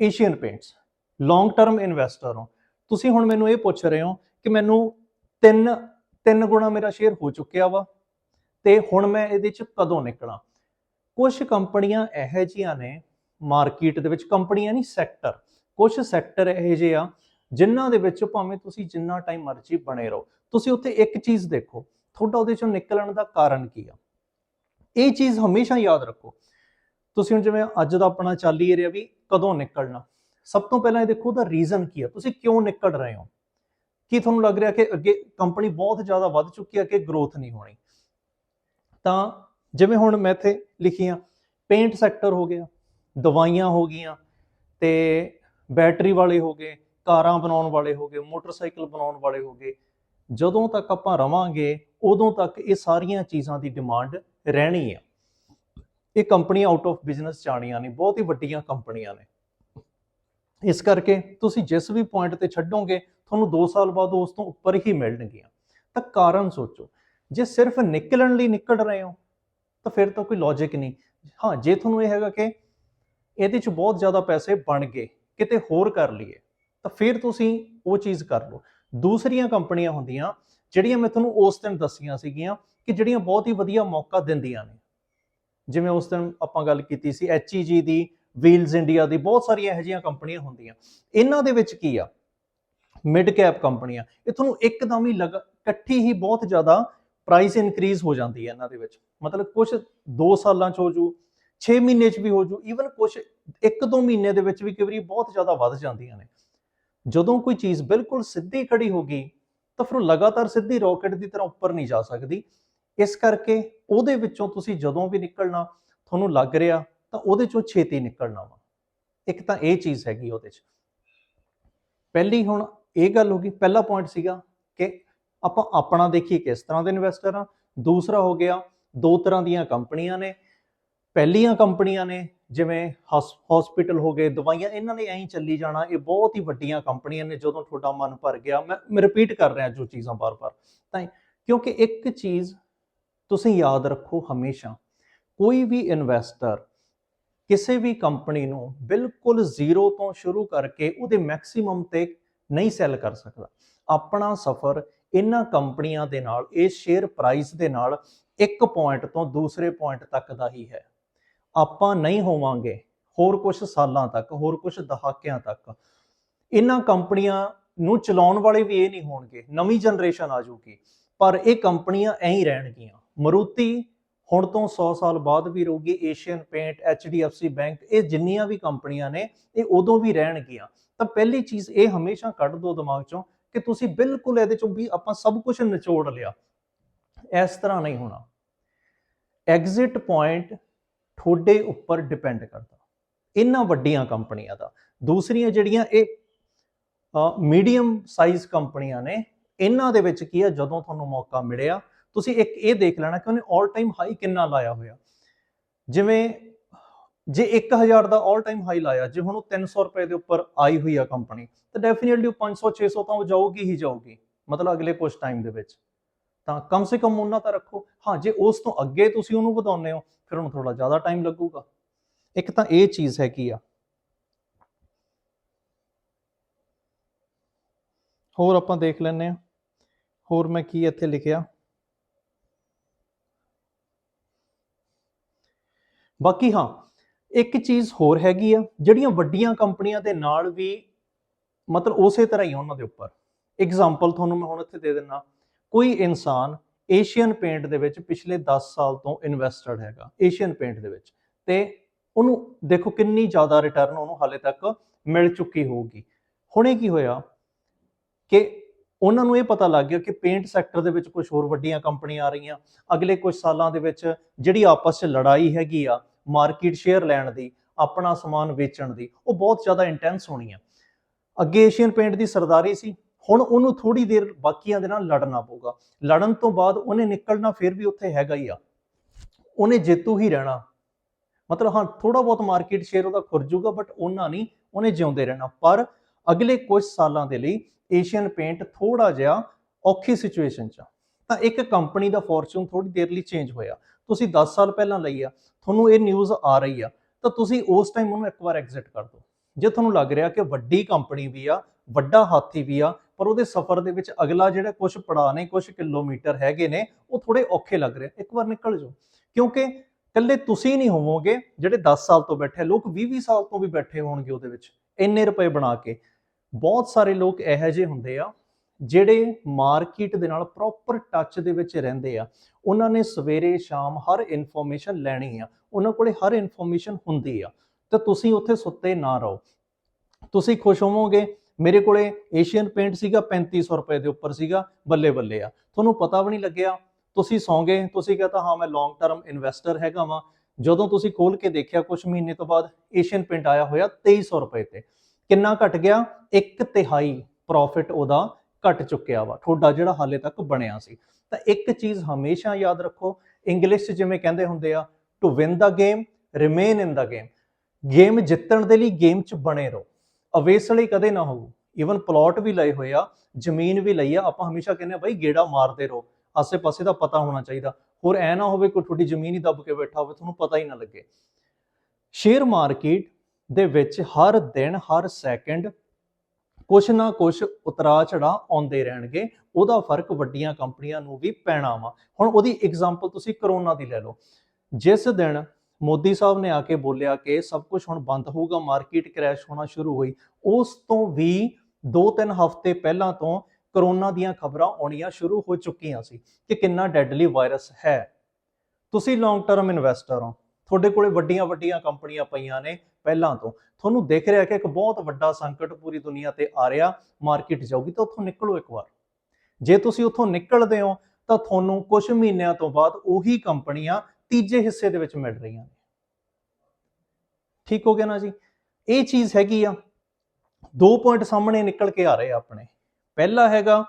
Asian Paints long term investor ਹੋ। ਤੁਸੀਂ ਹੁਣ ਮੈਨੂੰ ਇਹ ਪੁੱਛ ਰਹੇ ਹੋ ਕਿ ਮੈਨੂੰ ਤਿੰਨ ਤਿੰਨ ਗੁਣਾ ਮੇਰਾ ਸ਼ੇਅਰ ਹੋ ਚੁੱਕਿਆ ਵਾ, ਤੇ ਹੁਣ ਮੈਂ ਇਹਦੇ 'ਚ ਕਦੋਂ ਨਿਕਲਾਂ? ਕੁਝ ਕੰਪਨੀਆਂ ਇਹੋ ਜਿਹੀਆਂ ਨੇ ਮਾਰਕੀਟ ਦੇ ਵਿੱਚ ਕੰਪਨੀਆਂ ਨਹੀਂ ਸੈਕਟਰ ਕੁਝ ਸੈਕਟਰ ਇਹੋ ਜਿਹੇ ਆ, ਜਿਨ੍ਹਾਂ ਦੇ ਵਿੱਚ ਭਾਵੇਂ ਤੁਸੀਂ ਜਿੰਨਾ ਟਾਈਮ ਮਰਜ਼ੀ ਬਣੇ ਰਹੋ। ਤੁਸੀਂ ਉੱਥੇ ਇੱਕ ਚੀਜ਼ ਦੇਖੋ, ਤੁਹਾਡਾ ਉਹਦੇ ਚੋਂ ਨਿਕਲਣ ਦਾ ਕਾਰਨ ਕੀ ਆ? ਇਹ ਚੀਜ਼ ਹਮੇਸ਼ਾ ਯਾਦ ਰੱਖੋ। ਤੁਸੀਂ ਹੁਣ ਜਿਵੇਂ ਅੱਜ ਦਾ ਆਪਣਾ ਚੱਲ ਹੀ ਰਿਹਾ ਵੀ ਕਦੋਂ ਨਿਕਲਣਾ? ਸਭ ਤੋਂ ਪਹਿਲਾਂ ਇਹ ਦੇਖੋ ਉਹਦਾ ਰੀਜ਼ਨ ਕੀ ਆ? ਤੁਸੀਂ ਕਿਉਂ ਨਿਕਲ ਰਹੇ ਹੋ? ਕੀ ਤੁਹਾਨੂੰ ਲੱਗ ਰਿਹਾ ਕਿ ਅੱਗੇ ਕੰਪਨੀ ਬਹੁਤ ਜ਼ਿਆਦਾ ਵੱਧ ਚੁੱਕੀ ਹੈ ਕਿ ਗਰੋਥ ਨਹੀਂ ਹੋਣੀ? ਤਾਂ ਜਿਵੇਂ ਹੁਣ ਮੈਂ ਇੱਥੇ ਲਿਖੀਆਂ ਪੇਂਟ ਸੈਕਟਰ ਹੋ ਗਿਆ, ਦਵਾਈਆਂ ਹੋ ਗਈਆਂ ਤੇ ਬੈਟਰੀ ਵਾਲੇ ਹੋ ਗਏ, ਕਾਰਾਂ ਬਣਾਉਣ ਵਾਲੇ ਹੋ ਗਏ ਮੋਟਰਸਾਈਕਲ ਬਣਾਉਣ ਵਾਲੇ ਹੋ ਗਏ, ਜਦੋਂ ਤੱਕ ਆਪਾਂ ਰਵਾਂਗੇ, ਉਦੋਂ ਤੱਕ ਇਹ ਸਾਰੀਆਂ ਚੀਜ਼ਾਂ ਦੀ ਡਿਮਾਂਡ ਰਹਿਣੀ ਆ। ਇਹ ਕੰਪਨੀਆਂ ਆਊਟ ਆਫ ਬਿਜ਼ਨਸ ਜਾਣੀਆਂ ਨੇ, ਬਹੁਤ ਹੀ ਵੱਡੀਆਂ ਕੰਪਨੀਆਂ ਨੇ। ਇਸ ਕਰਕੇ ਤੁਸੀਂ ਜਿਸ ਵੀ ਪੁਆਇੰਟ ਤੇ ਛੱਡੋਗੇ ਤੁਹਾਨੂੰ 2 ਸਾਲ ਬਾਅਦ ਉਸ ਤੋਂ ਉੱਪਰ ਹੀ ਮਿਲਣਗੀਆਂ। ਤਾਂ ਕਾਰਨ ਸੋਚੋ, ਜੇ ਸਿਰਫ ਨਿਕਲਣ ਲਈ ਨਿਕਲ ਰਹੇ ਹੋ, ਤਾਂ ਫਿਰ ਤਾਂ ਕੋਈ ਲੌਜੀਕ ਨਹੀਂ। ਹਾਂ, ਜੇ ਤੁਹਾਨੂੰ ਇਹ ਹੈਗਾ ਕਿ ਇਹਦੇ 'ਚ ਬਹੁਤ ਜ਼ਿਆਦਾ ਪੈਸੇ ਬਣ ਗਏ, ਕਿਤੇ ਹੋਰ ਕਰ ਲਈਏ, ਤਾਂ ਫਿਰ ਤੁਸੀਂ ਉਹ ਚੀਜ਼ ਕਰ ਲਓ। ਦੂਸਰੀਆਂ ਕੰਪਨੀਆਂ ਹੁੰਦੀਆਂ, ਜਿਹੜੀਆਂ ਮੈਂ ਤੁਹਾਨੂੰ ਉਸ ਦਿਨ ਦੱਸੀਆਂ ਸੀਗੀਆਂ ਕਿ ਜਿਹੜੀਆਂ ਬਹੁਤ ਹੀ ਵਧੀਆ ਮੌਕਾ ਦਿੰਦੀਆਂ ਨੇ। ਜਿਵੇਂ ਉਸ ਦਿਨ ਆਪਾਂ ਗੱਲ ਕੀਤੀ ਸੀ HEG ਦੀ ਵੀਲਜ਼ ਇੰਡੀਆ ਦੀ, ਬਹੁਤ ਸਾਰੀਆਂ ਇਹੋ ਜਿਹੀਆਂ ਕੰਪਨੀਆਂ ਹੁੰਦੀਆਂ। ਇਹਨਾਂ ਦੇ ਵਿੱਚ ਕੀ ਆ? ਮਿਡ ਕੈਪ ਕੰਪਨੀਆਂ, ਇਹ ਤੁਹਾਨੂੰ ਇੱਕਦਮ ਹੀ ਲਗ, ਇਕੱਠੀ ਹੀ ਬਹੁਤ ਜ਼ਿਆਦਾ ਪ੍ਰਾਈਸ ਇਨਕਰੀਜ਼ ਹੋ ਜਾਂਦੀ ਹੈ ਇਹਨਾਂ ਦੇ ਵਿੱਚ। ਮਤਲਬ ਕੁਝ 2 ਸਾਲਾਂ ਚ ਹੋ ਜੂ 6 ਮਹੀਨੇ ਚ ਵੀ ਹੋ ਜੂ ਈਵਨ ਕੁਝ 1-2 ਮਹੀਨੇ ਦੇ ਵਿੱਚ ਵੀ ਕਈ ਵਾਰੀ ਬਹੁਤ ਜ਼ਿਆਦਾ ਵੱਧ ਜਾਂਦੀਆਂ ਨੇ। ਜਦੋਂ ਕੋਈ ਚੀਜ਼ ਬਿਲਕੁਲ ਸਿੱਧੀ ਖੜੀ ਹੋ ਗਈ, ਤਾਂ ਫਿਰ ਉਹ ਲਗਾਤਾਰ ਸਿੱਧੀ ਰਾਕਟ ਦੀ ਤਰ੍ਹਾਂ ਉੱਪਰ ਨਹੀਂ ਜਾ ਸਕਦੀ। ਇਸ ਕਰਕੇ ਉਹਦੇ ਵਿੱਚੋਂ ਤੁਸੀਂ ਜਦੋਂ ਵੀ ਨਿਕਲਣਾ, ਤੁਹਾਨੂੰ ਲੱਗ ਰਿਹਾ, ਤਾਂ ਉਹਦੇ ਚੋਂ ਛੇਤੀ ਨਿਕਲਣਾ ਵਾ। ਇੱਕ ਤਾਂ ਇਹ ਚੀਜ਼ ਹੈਗੀ ਉਹਦੇ 'ਚ। ਪਹਿਲੀ ਹੁਣ ਇਹ ਗੱਲ ਹੋ ਗਈ। ਪਹਿਲਾ ਪੁਆਇੰਟ ਸੀਗਾ ਕਿ ਆਪਾਂ ਆਪਣਾ ਦੇਖੀਏ ਕਿਸ ਤਰ੍ਹਾਂ ਦੇ ਇਨਵੈਸਟਰ ਆ। ਦੂਸਰਾ ਹੋ ਗਿਆ, ਦੋ ਤਰ੍ਹਾਂ ਦੀਆਂ ਕੰਪਨੀਆਂ ਨੇ। ਪਹਿਲੀਆਂ ਕੰਪਨੀਆਂ ਨੇ, ਜਿਵੇਂ ਹਸਪੀਟਲ ਹੋ ਗਏ, ਦਵਾਈਆਂ, ਇਹਨਾਂ ਨੇ ਐਂ ਹੀ ਚੱਲੀ ਜਾਣਾ। ਇਹ ਬਹੁਤ ਹੀ ਵੱਡੀਆਂ ਕੰਪਨੀਆਂ ਨੇ, ਜਦੋਂ ਤੁਹਾਡਾ ਮਨ ਭਰ ਗਿਆ। ਮੈਂ ਮੈਂ ਰਿਪੀਟ ਕਰ ਰਿਹਾ ਜੋ ਚੀਜ਼ਾਂ ਬਾਰ-ਬਾਰ। ਤਾਂ ਕਿਉਂਕਿ ਇੱਕ ਚੀਜ਼ ਤੁਸੀਂ ਯਾਦ ਰੱਖੋ ਹਮੇਸ਼ਾ, ਕੋਈ ਵੀ ਇਨਵੈਸਟਰ ਕਿਸੇ ਵੀ ਕੰਪਨੀ ਨੂੰ ਬਿਲਕੁਲ ਜ਼ੀਰੋ ਤੋਂ ਸ਼ੁਰੂ ਕਰਕੇ ਉਹਦੇ ਮੈਕਸਿਮਮ ਤੇ ਨਹੀਂ ਸੈੱਲ ਕਰ ਸਕਦਾ। ਆਪਣਾ ਸਫ਼ਰ ਇਹਨਾਂ ਕੰਪਨੀਆਂ ਦੇ ਨਾਲ, ਇਹ ਸ਼ੇਅਰ ਪ੍ਰਾਈਸ ਦੇ ਨਾਲ ਇੱਕ ਪੁਆਇੰਟ ਤੋਂ ਦੂਸਰੇ ਪੁਆਇੰਟ ਤੱਕ ਦਾ ਹੀ ਹੈ। ਆਪਾਂ ਨਹੀਂ ਹੋਵਾਂਗੇ ਹੋਰ ਕੁਝ ਸਾਲਾਂ ਤੱਕ, ਹੋਰ ਕੁਝ ਦਹਾਕਿਆਂ ਤੱਕ। ਇਹਨਾਂ ਕੰਪਨੀਆਂ ਨੂੰ ਚਲਾਉਣ ਵਾਲੇ ਵੀ ਇਹ ਨਹੀਂ ਹੋਣਗੇ, ਨਵੀਂ ਜਨਰੇਸ਼ਨ ਆ ਜਾਊਗੀ। ਪਰ ਇਹ ਕੰਪਨੀਆਂ ਐਂ ਹੀ ਰਹਿਣਗੀਆਂ। ਮਰੂਤੀ ਹੁਣ ਤੋਂ 100 ਸਾਲ ਬਾਅਦ ਵੀ ਰਹੂਗੀ ਏਸ਼ੀਅਨ ਪੇਂਟ ਐਚਡੀਐਫਸੀ ਬੈਂਕ ਇਹ ਜਿੰਨੀਆਂ ਵੀ ਕੰਪਨੀਆਂ ਨੇ, ਇਹ ਉਦੋਂ ਵੀ ਰਹਿਣਗੀਆਂ। ਤਾਂ ਪਹਿਲੀ ਚੀਜ਼ ਇਹ ਹਮੇਸ਼ਾ ਕੱਢ ਦਿਓ ਦਿਮਾਗ ਚੋਂ ਕਿ ਤੁਸੀਂ ਬਿਲਕੁਲ ਇਹਦੇ ਚੋਂ ਵੀ ਆਪਾਂ ਸਭ ਕੁਝ ਨਿਚੋੜ ਲਿਆ। ਇਸ ਤਰ੍ਹਾਂ ਨਹੀਂ ਹੋਣਾ। ਐਗਜ਼ਿਟ ਪੁਆਇੰਟ ਤੁਹਾਡੇ ਉੱਪਰ ਡਿਪੈਂਡ ਕਰਦਾ। ਇਹਨਾਂ ਵੱਡੀਆਂ ਕੰਪਨੀਆਂ ਦਾ। ਦੂਸਰੀਆਂ ਜਿਹੜੀਆਂ ਇਹ ਮੀਡੀਅਮ ਸਾਈਜ਼ ਕੰਪਨੀਆਂ ਨੇ, ਇਹਨਾਂ ਦੇ ਵਿੱਚ ਕੀ ਆ ਜਦੋਂ ਤੁਹਾਨੂੰ ਮੌਕਾ ਮਿਲਿਆ, ਤੁਸੀਂ ਇੱਕ ਇਹ ਦੇਖ ਲੈਣਾ ਕਿ ਉਹਨੇ 올 ਟਾਈਮ ਹਾਈ ਕਿੰਨਾ ਲਾਇਆ ਹੋਇਆ। ਜਿਵੇਂ ਜੇ 1000 ਦਾ 올 ਟਾਈਮ ਹਾਈ ਲਾਇਆ, ਜੇ ਹੁਣ ਉਹ 300 ਰੁਪਏ ਦੇ ਉੱਪਰ ਆਈ ਹੋਈ ਆ ਕੰਪਨੀ ਤਾਂ ਡੈਫੀਨਿਟਲੀ ਉਹ 500 600 ਤਾਂ ਉਹ ਜਾਊਗੀ ਹੀ ਜਾਊਗੀ, ਮਤਲਬ ਅਗਲੇ ਕੁਝ ਟਾਈਮ ਦੇ ਵਿੱਚ। ਤਾਂ ਕਮ ਸੇ ਕਮ ਉਹਨਾਂ ਤਾਂ ਰੱਖੋ। ਹਾਂ, ਜੇ ਉਸ ਤੋਂ ਅੱਗੇ ਤੁਸੀਂ ਉਹਨੂੰ ਵਧਾਉਂਦੇ ਹੋ, ਫਿਰ ਉਹਨੂੰ ਥੋੜਾ ਜ਼ਿਆਦਾ ਟਾਈਮ ਲੱਗੂਗਾ। ਇੱਕ ਤਾਂ ਇਹ ਚੀਜ਼ ਹੈ ਕੀ ਆ। ਹੋਰ ਆਪਾਂ ਦੇਖ ਲੈਂਦੇ ਆ ਹੋਰ ਮੈਂ ਕੀ ਇੱਥੇ ਲਿਖਿਆ? ਬਾਕੀ ਹਾਂ ਇੱਕ ਚੀਜ਼ ਹੋਰ ਹੈਗੀ ਆ, ਜਿਹੜੀਆਂ ਵੱਡੀਆਂ ਕੰਪਨੀਆਂ ਦੇ ਨਾਲ ਵੀ ਮਤਲਬ ਉਸੇ ਤਰ੍ਹਾਂ ਹੀ ਆ ਉਹਨਾਂ ਦੇ ਉੱਪਰ। ਐਗਜ਼ਾਮਪਲ ਤੁਹਾਨੂੰ ਮੈਂ ਹੁਣ ਇੱਥੇ ਦੇ ਦਿੰਨਾ। ਕੋਈ ਇਨਸਾਨ ਏਸ਼ੀਅਨ ਪੇਂਟ ਦੇ ਵਿੱਚ ਪਿਛਲੇ 10 ਸਾਲ ਤੋਂ ਇਨਵੈਸਟਡ ਹੈਗਾ ਏਸ਼ੀਅਨ ਪੇਂਟ ਦੇ ਵਿੱਚ। ਤੇ ਉਹਨੂੰ ਦੇਖੋ ਕਿੰਨੀ ਜ਼ਿਆਦਾ ਰਿਟਰਨ ਉਹਨੂੰ ਹਾਲੇ ਤੱਕ ਮਿਲ ਚੁੱਕੀ ਹੋਊਗੀ। ਹੁਣੇ ਕੀ ਹੋਇਆ ਕਿ ਉਹਨਾਂ ਨੂੰ ਇਹ ਪਤਾ ਲੱਗ ਗਿਆ ਕਿ ਪੇਂਟ ਸੈਕਟਰ ਦੇ ਵਿੱਚ ਕੁਝ ਹੋਰ ਵੱਡੀਆਂ ਕੰਪਨੀਆਂ ਆ ਰਹੀਆਂ। ਅਗਲੇ ਕੁਝ ਸਾਲਾਂ ਦੇ ਵਿੱਚ ਜਿਹੜੀ ਆਪਸ 'ਚ ਲੜਾਈ ਹੈਗੀ ਆ ਮਾਰਕੀਟ ਸ਼ੇਅਰ ਲੈਣ ਦੀ, ਆਪਣਾ ਸਮਾਨ ਵੇਚਣ ਦੀ, ਉਹ ਬਹੁਤ ਜ਼ਿਆਦਾ ਇੰਟੈਂਸ ਹੋਣੀ ਆ। ਅੱਗੇ ਏਸ਼ੀਅਨ ਪੇਂਟ ਦੀ ਸਰਦਾਰੀ ਸੀ, ਹੁਣ ਉਹਨੂੰ ਥੋੜੀ ਦੇਰ ਬਾਕੀਆਂ ਦੇ ਨਾਲ ਲੜਨਾ ਪਊਗਾ। ਲੜਨ ਤੋਂ ਬਾਅਦ ਉਹਨੇ ਨਿਕਲਣਾ ਫਿਰ ਵੀ ਉੱਥੇ ਹੈਗਾ ਹੀ ਆ। ਉਹਨੇ ਜੇਤੂ ਹੀ ਰਹਿਣਾ। ਮਤਲਬ ਹਾਂ ਥੋੜਾ ਬਹੁਤ ਮਾਰਕੀਟ ਸ਼ੇਅਰ ਉਹਦਾ ਖੁਰਜੂਗਾ ਬਟ ਉਹਨਾਂ ਨਹੀਂ, ਉਹਨੇ ਜਿਉਂਦੇ ਰਹਿਣਾ। ਪਰ ਅਗਲੇ ਕੁਝ ਸਾਲਾਂ ਦੇ ਲਈ ਏਸ਼ੀਅਨ ਪੇਂਟ ਥੋੜਾ ਜਿਹਾ ਔਖੀ ਸਿਚੁਏਸ਼ਨ 'ਚ ਆ। ਤਾਂ ਇੱਕ ਕੰਪਨੀ ਦਾ ਫੋਰਚੂਨ ਥੋੜੀ ਦੇਰ ਲਈ ਚੇਂਜ ਹੋਇਆ। ਤੁਸੀਂ 10 ਸਾਲ ਪਹਿਲਾਂ ਲਈ ਆ। ਤੁਹਾਨੂੰ ਇਹ ਨਿਊਜ਼ ਆ ਰਹੀ ਆ, ਤਾਂ ਤੁਸੀਂ ਉਸ ਟਾਈਮ ਉਹਨੂੰ ਇੱਕ ਵਾਰ ਐਗਜ਼ਿਟ ਕਰ ਦਿਓ। ਜੇ ਤੁਹਾਨੂੰ ਲੱਗ ਰਿਹਾ ਕਿ ਵੱਡੀ ਕੰਪਨੀ ਵੀ ਆ, ਵੱਡਾ ਹਾਥੀ ਵੀ ਆ, ਪਰ ਉਹਦੇ ਸਫ਼ਰ ਦੇ ਵਿੱਚ ਅਗਲਾ ਜਿਹੜਾ ਕੁਝ ਪੜਾ ਨੇ ਕੁਝ ਕਿਲੋਮੀਟਰ ਹੈਗੇ ਨੇ, ਉਹ ਥੋੜੇ ਔਖੇ ਲੱਗ ਰਹੇ ਇੱਕ ਵਾਰ ਨਿਕਲ ਜਾਓ। ਕਿਉਂਕਿ ਇਕੱਲੇ ਤੁਸੀਂ ਨਹੀਂ ਹੋਵੋਗੇ ਜਿਹੜੇ 10 ਸਾਲ ਤੋਂ ਬੈਠੇ ਲੋਕ 20-20 ਸਾਲ ਤੋਂ ਵੀ ਬੈਠੇ ਹੋਣਗੇ ਉਹਦੇ ਵਿੱਚ, ਇੰਨੇ ਰੁਪਏ ਬਣਾ ਕੇ। ਬਹੁਤ ਸਾਰੇ ਲੋਕ ਇਹੋ ਜਿਹੇ ਹੁੰਦੇ ਆ ਜਿਹੜੇ ਮਾਰਕੀਟ ਦੇ ਨਾਲ ਪ੍ਰੋਪਰ ਟੱਚ ਦੇ ਵਿੱਚ ਰਹਿੰਦੇ ਆ, ਉਹਨਾਂ ਨੇ ਸਵੇਰੇ ਸ਼ਾਮ ਹਰ ਇਨਫੋਰਮੇਸ਼ਨ ਲੈਣੀ ਆ। ਉਹਨਾਂ ਕੋਲੇ ਹਰ ਇਨਫੋਰਮੇਸ਼ਨ ਹੁੰਦੀ ਆ। ਤੇ ਤੁਸੀਂ ਉੱਥੇ ਸੁੱਤੇ ਨਾ ਰਹੋ। ਤੁਸੀਂ ਖੁਸ਼ ਹੋਵੋਗੇ। ਮੇਰੇ ਕੋਲੇ ਏਸ਼ੀਅਨ ਪੇਂਟ ਸੀਗਾ 3500 ਰੁਪਏ ਦੇ ਉੱਪਰ ਸੀਗਾ ਬੱਲੇ ਬੱਲੇ ਆ। ਤੁਹਾਨੂੰ ਪਤਾ ਵੀ ਨਹੀਂ ਲੱਗਿਆ। ਤੁਸੀਂ ਸੌਂਗੇ। ਤੁਸੀਂ ਕਹਤਾ, ਹਾਂ, ਮੈਂ ਲੌਂਗ ਟਰਮ ਇਨਵੈਸਟਰ ਹੈਗਾ ਵਾਂ। ਜਦੋਂ ਤੁਸੀਂ ਖੋਲ ਕੇ ਦੇਖਿਆ ਕੁਝ ਮਹੀਨੇ ਤੋਂ ਬਾਅਦ ਏਸ਼ੀਅਨ ਪੇਂਟ ਆਇਆ ਹੋਇਆ 2300 ਰੁਪਏ ਤੇ। ਕਿੰਨਾ ਘਟ ਗਿਆ? ਇੱਕ ਤਿਹਾਈ ਪ੍ਰੋਫਿਟ ਉਹਦਾ ਘਟ ਚੁੱਕਿਆ ਵਾ, ਤੁਹਾਡਾ ਜਿਹੜਾ ਹਾਲੇ ਤੱਕ ਬਣਿਆ ਸੀ। ਤਾਂ ਇੱਕ ਚੀਜ਼ ਹਮੇਸ਼ਾ ਯਾਦ ਰੱਖੋ ਇੰਗਲਿਸ਼ 'ਚ ਜਿਵੇਂ ਕਹਿੰਦੇ ਹੁੰਦੇ ਆ to win the game remain in the game game ਜਿੱਤਣ ਦੇ ਲਈ ਗੇਮ 'ਚ ਬਣੇ ਰਹੋ। ਅਵੇਸਲੀ ਕਦੇ ਨਾ ਹੋਵੋ। ਈਵਨ ਪਲਾਟ ਵੀ ਲਏ ਹੋਏ ਆ, ਜ਼ਮੀਨ ਵੀ ਲਈ ਆ, ਆਪਾਂ ਹਮੇਸ਼ਾ ਕਹਿੰਦੇ ਆ, ਬਾਈ ਗੇੜਾ ਮਾਰਦੇ ਰਹੋ। ਆਸੇ-ਪਾਸੇ ਦਾ ਪਤਾ ਹੋਣਾ ਚਾਹੀਦਾ। ਹੋਰ ਐ ਨਾ ਹੋਵੇ ਕੋਈ ਤੁਹਾਡੀ ਜ਼ਮੀਨ ਹੀ ਦੱਬ ਕੇ ਬੈਠਾ ਹੋਵੇ, ਤੁਹਾਨੂੰ ਪਤਾ ਹੀ ਨਾ ਲੱਗੇ। ਸ਼ੇਅਰ ਮਾਰਕੀਟ ਦੇ ਵਿੱਚ ਹਰ ਦਿਨ, ਹਰ ਸੈਕਿੰਡ ਕੁਛ ਨਾ ਕੁਛ ਉਤਰਾ ਚੜਾ ਆਉਂਦੇ ਰਹਿਣਗੇ, ਉਹਦਾ ਫ਼ਰਕ ਵੱਡੀਆਂ ਕੰਪਨੀਆਂ ਨੂੰ ਵੀ ਪੈਣਾ ਵਾ। ਹੁਣ ਉਹਦੀ ਐਗਜ਼ਾਮਪਲ ਤੁਸੀਂ ਕਰੋਨਾ ਦੀ ਲੈ ਲਓ। ਜਿਸ ਦਿਨ ਮੋਦੀ ਸਾਹਿਬ ਨੇ ਆ ਕੇ ਬੋਲਿਆ ਕਿ ਸਭ ਕੁਝ ਹੁਣ ਬੰਦ ਹੋਊਗਾ ਮਾਰਕੀਟ ਕ੍ਰੈਸ਼ ਹੋਣਾ ਸ਼ੁਰੂ ਹੋਈ, ਉਸ ਤੋਂ ਵੀ 2-3 ਹਫ਼ਤੇ ਪਹਿਲਾਂ ਤੋਂ ਕਰੋਨਾ ਦੀਆਂ ਖਬਰਾਂ ਆਉਣੀਆਂ ਸ਼ੁਰੂ ਹੋ ਚੁੱਕੀਆਂ ਸੀ ਕਿ ਕਿੰਨਾ ਡੈਡਲੀ ਵਾਇਰਸ ਹੈ। ਤੁਸੀਂ ਲੌਂਗ ਟਰਮ ਇਨਵੈਸਟਰ ਹੋ। ਤੁਹਾਡੇ ਕੋਲੇ ਵੱਡੀਆਂ ਵੱਡੀਆਂ ਕੰਪਨੀਆਂ ਪਈਆਂ ਨੇ ਪਹਿਲਾਂ ਤੋਂ। ਤੁਹਾਨੂੰ ਦੇਖ ਰਿਹਾ ਕਿ ਇੱਕ ਬਹੁਤ ਵੱਡਾ ਸੰਕਟ ਪੂਰੀ ਦੁਨੀਆ ਤੇ ਆ ਰਿਹਾ, ਮਾਰਕੀਟ ਜਾਊਗੀ ਤਾਂ ਉੱਥੋਂ ਨਿਕਲੋ ਇੱਕ ਵਾਰ। ਜੇ ਤੁਸੀਂ ਉੱਥੋਂ ਨਿਕਲਦੇ ਹੋ, ਤਾਂ ਤੁਹਾਨੂੰ ਕੁਝ ਮਹੀਨਿਆਂ ਤੋਂ ਬਾਅਦ ਉਹੀ ਕੰਪਨੀਆਂ ਤੀਜੇ ਹਿੱਸੇ ਦੇ ਵਿੱਚ ਮਿਲ ਰਹੀਆਂ ਨੇ। ਠੀਕ ਹੋ ਗਿਆ ਨਾ ਜੀ? ਇਹ ਚੀਜ਼ ਹੈਗੀ ਆ, ਦੋ ਪੁਆਇੰਟ ਸਾਹਮਣੇ ਨਿਕਲ ਕੇ ਆ ਰਹੇ ਆਪਣੇ। ਪਹਿਲਾ ਹੈਗਾ,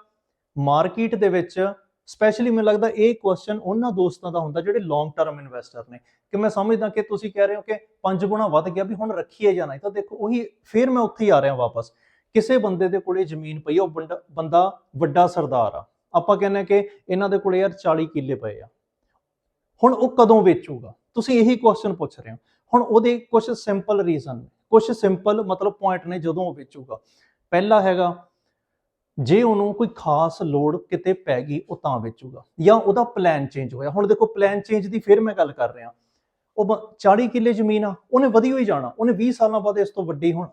ਮਾਰਕੀਟ ਦੇ ਵਿੱਚ ਸਪੈਸ਼ਲੀ ਮੈਨੂੰ ਲੱਗਦਾ ਇਹ ਕੁਐਸਚਨ ਉਹਨਾਂ ਦੋਸਤਾਂ ਦਾ ਹੁੰਦਾ ਜਿਹੜੇ ਲੌਂਗ ਟਰਮ ਇਨਵੈਸਟਰ ਨੇ। ਕਿ ਮੈਂ ਸਮਝਦਾ ਕਿ ਤੁਸੀਂ ਕਹਿ ਰਹੇ ਹੋ ਕਿ ਪੰਜ ਗੁਣਾ ਵੱਧ ਗਿਆ ਵੀ ਹੁਣ ਰੱਖੀਏ ਜਾਂ ਨਹੀਂ, ਤਾਂ ਦੇਖੋ ਉਹੀ ਫਿਰ ਮੈਂ ਉੱਥੇ ਹੀ ਆ ਰਿਹਾ ਵਾਪਸ। ਕਿਸੇ ਬੰਦੇ ਦੇ ਕੋਲੇ ਜ਼ਮੀਨ ਪਈ ਉਹ ਬੰਦਾ- ਵੱਡਾ ਸਰਦਾਰ ਆ। ਆਪਾਂ ਕਹਿੰਦੇ ਕਿ ਇਹਨਾਂ ਦੇ ਕੋਲੇ ਯਾਰ 40 ਕਿੱਲੇ ਪਏ ਆ। ਹੁਣ ਉਹ ਕਦੋਂ ਵੇਚੂਗਾ? ਤੁਸੀਂ ਇਹੀ ਕੁਐਸਚਨ ਪੁੱਛ ਰਹੇ ਹੋ। ਹੁਣ ਉਹਦੇ ਕੁਝ ਸਿੰਪਲ ਰੀਜ਼ਨ ਨੇ। ਕੁਝ ਸਿੰਪਲ ਮਤਲਬ ਪੁਆਇੰਟ ਨੇ ਜਦੋਂ ਉਹ ਵੇਚੂਗਾ। ਪਹਿਲਾ ਹੈਗਾ ਜੇ ਉਹਨੂੰ ਕੋਈ ਖਾਸ ਲੋੜ ਕਿਤੇ ਪੈ ਗਈ, ਉਹ ਤਾਂ ਵੇਚੂਗਾ। ਜਾਂ ਉਹਦਾ ਪਲਾਨ ਚੇਂਜ ਹੋਇਆ। ਹੁਣ ਦੇਖੋ ਪਲਾਨ ਚੇਂਜ ਦੀ ਫਿਰ ਮੈਂ ਗੱਲ ਕਰ ਰਿਹਾ। ਉਹ 40 ਕਿੱਲੇ ਜ਼ਮੀਨ ਆ, ਉਹਨੇ ਵਧੀ ਹੋਈ ਜਾਣਾ। ਉਹਨੇ 20 ਸਾਲਾਂ ਬਾਅਦ ਇਸ ਤੋਂ ਵੱਡੀ ਹੁਣ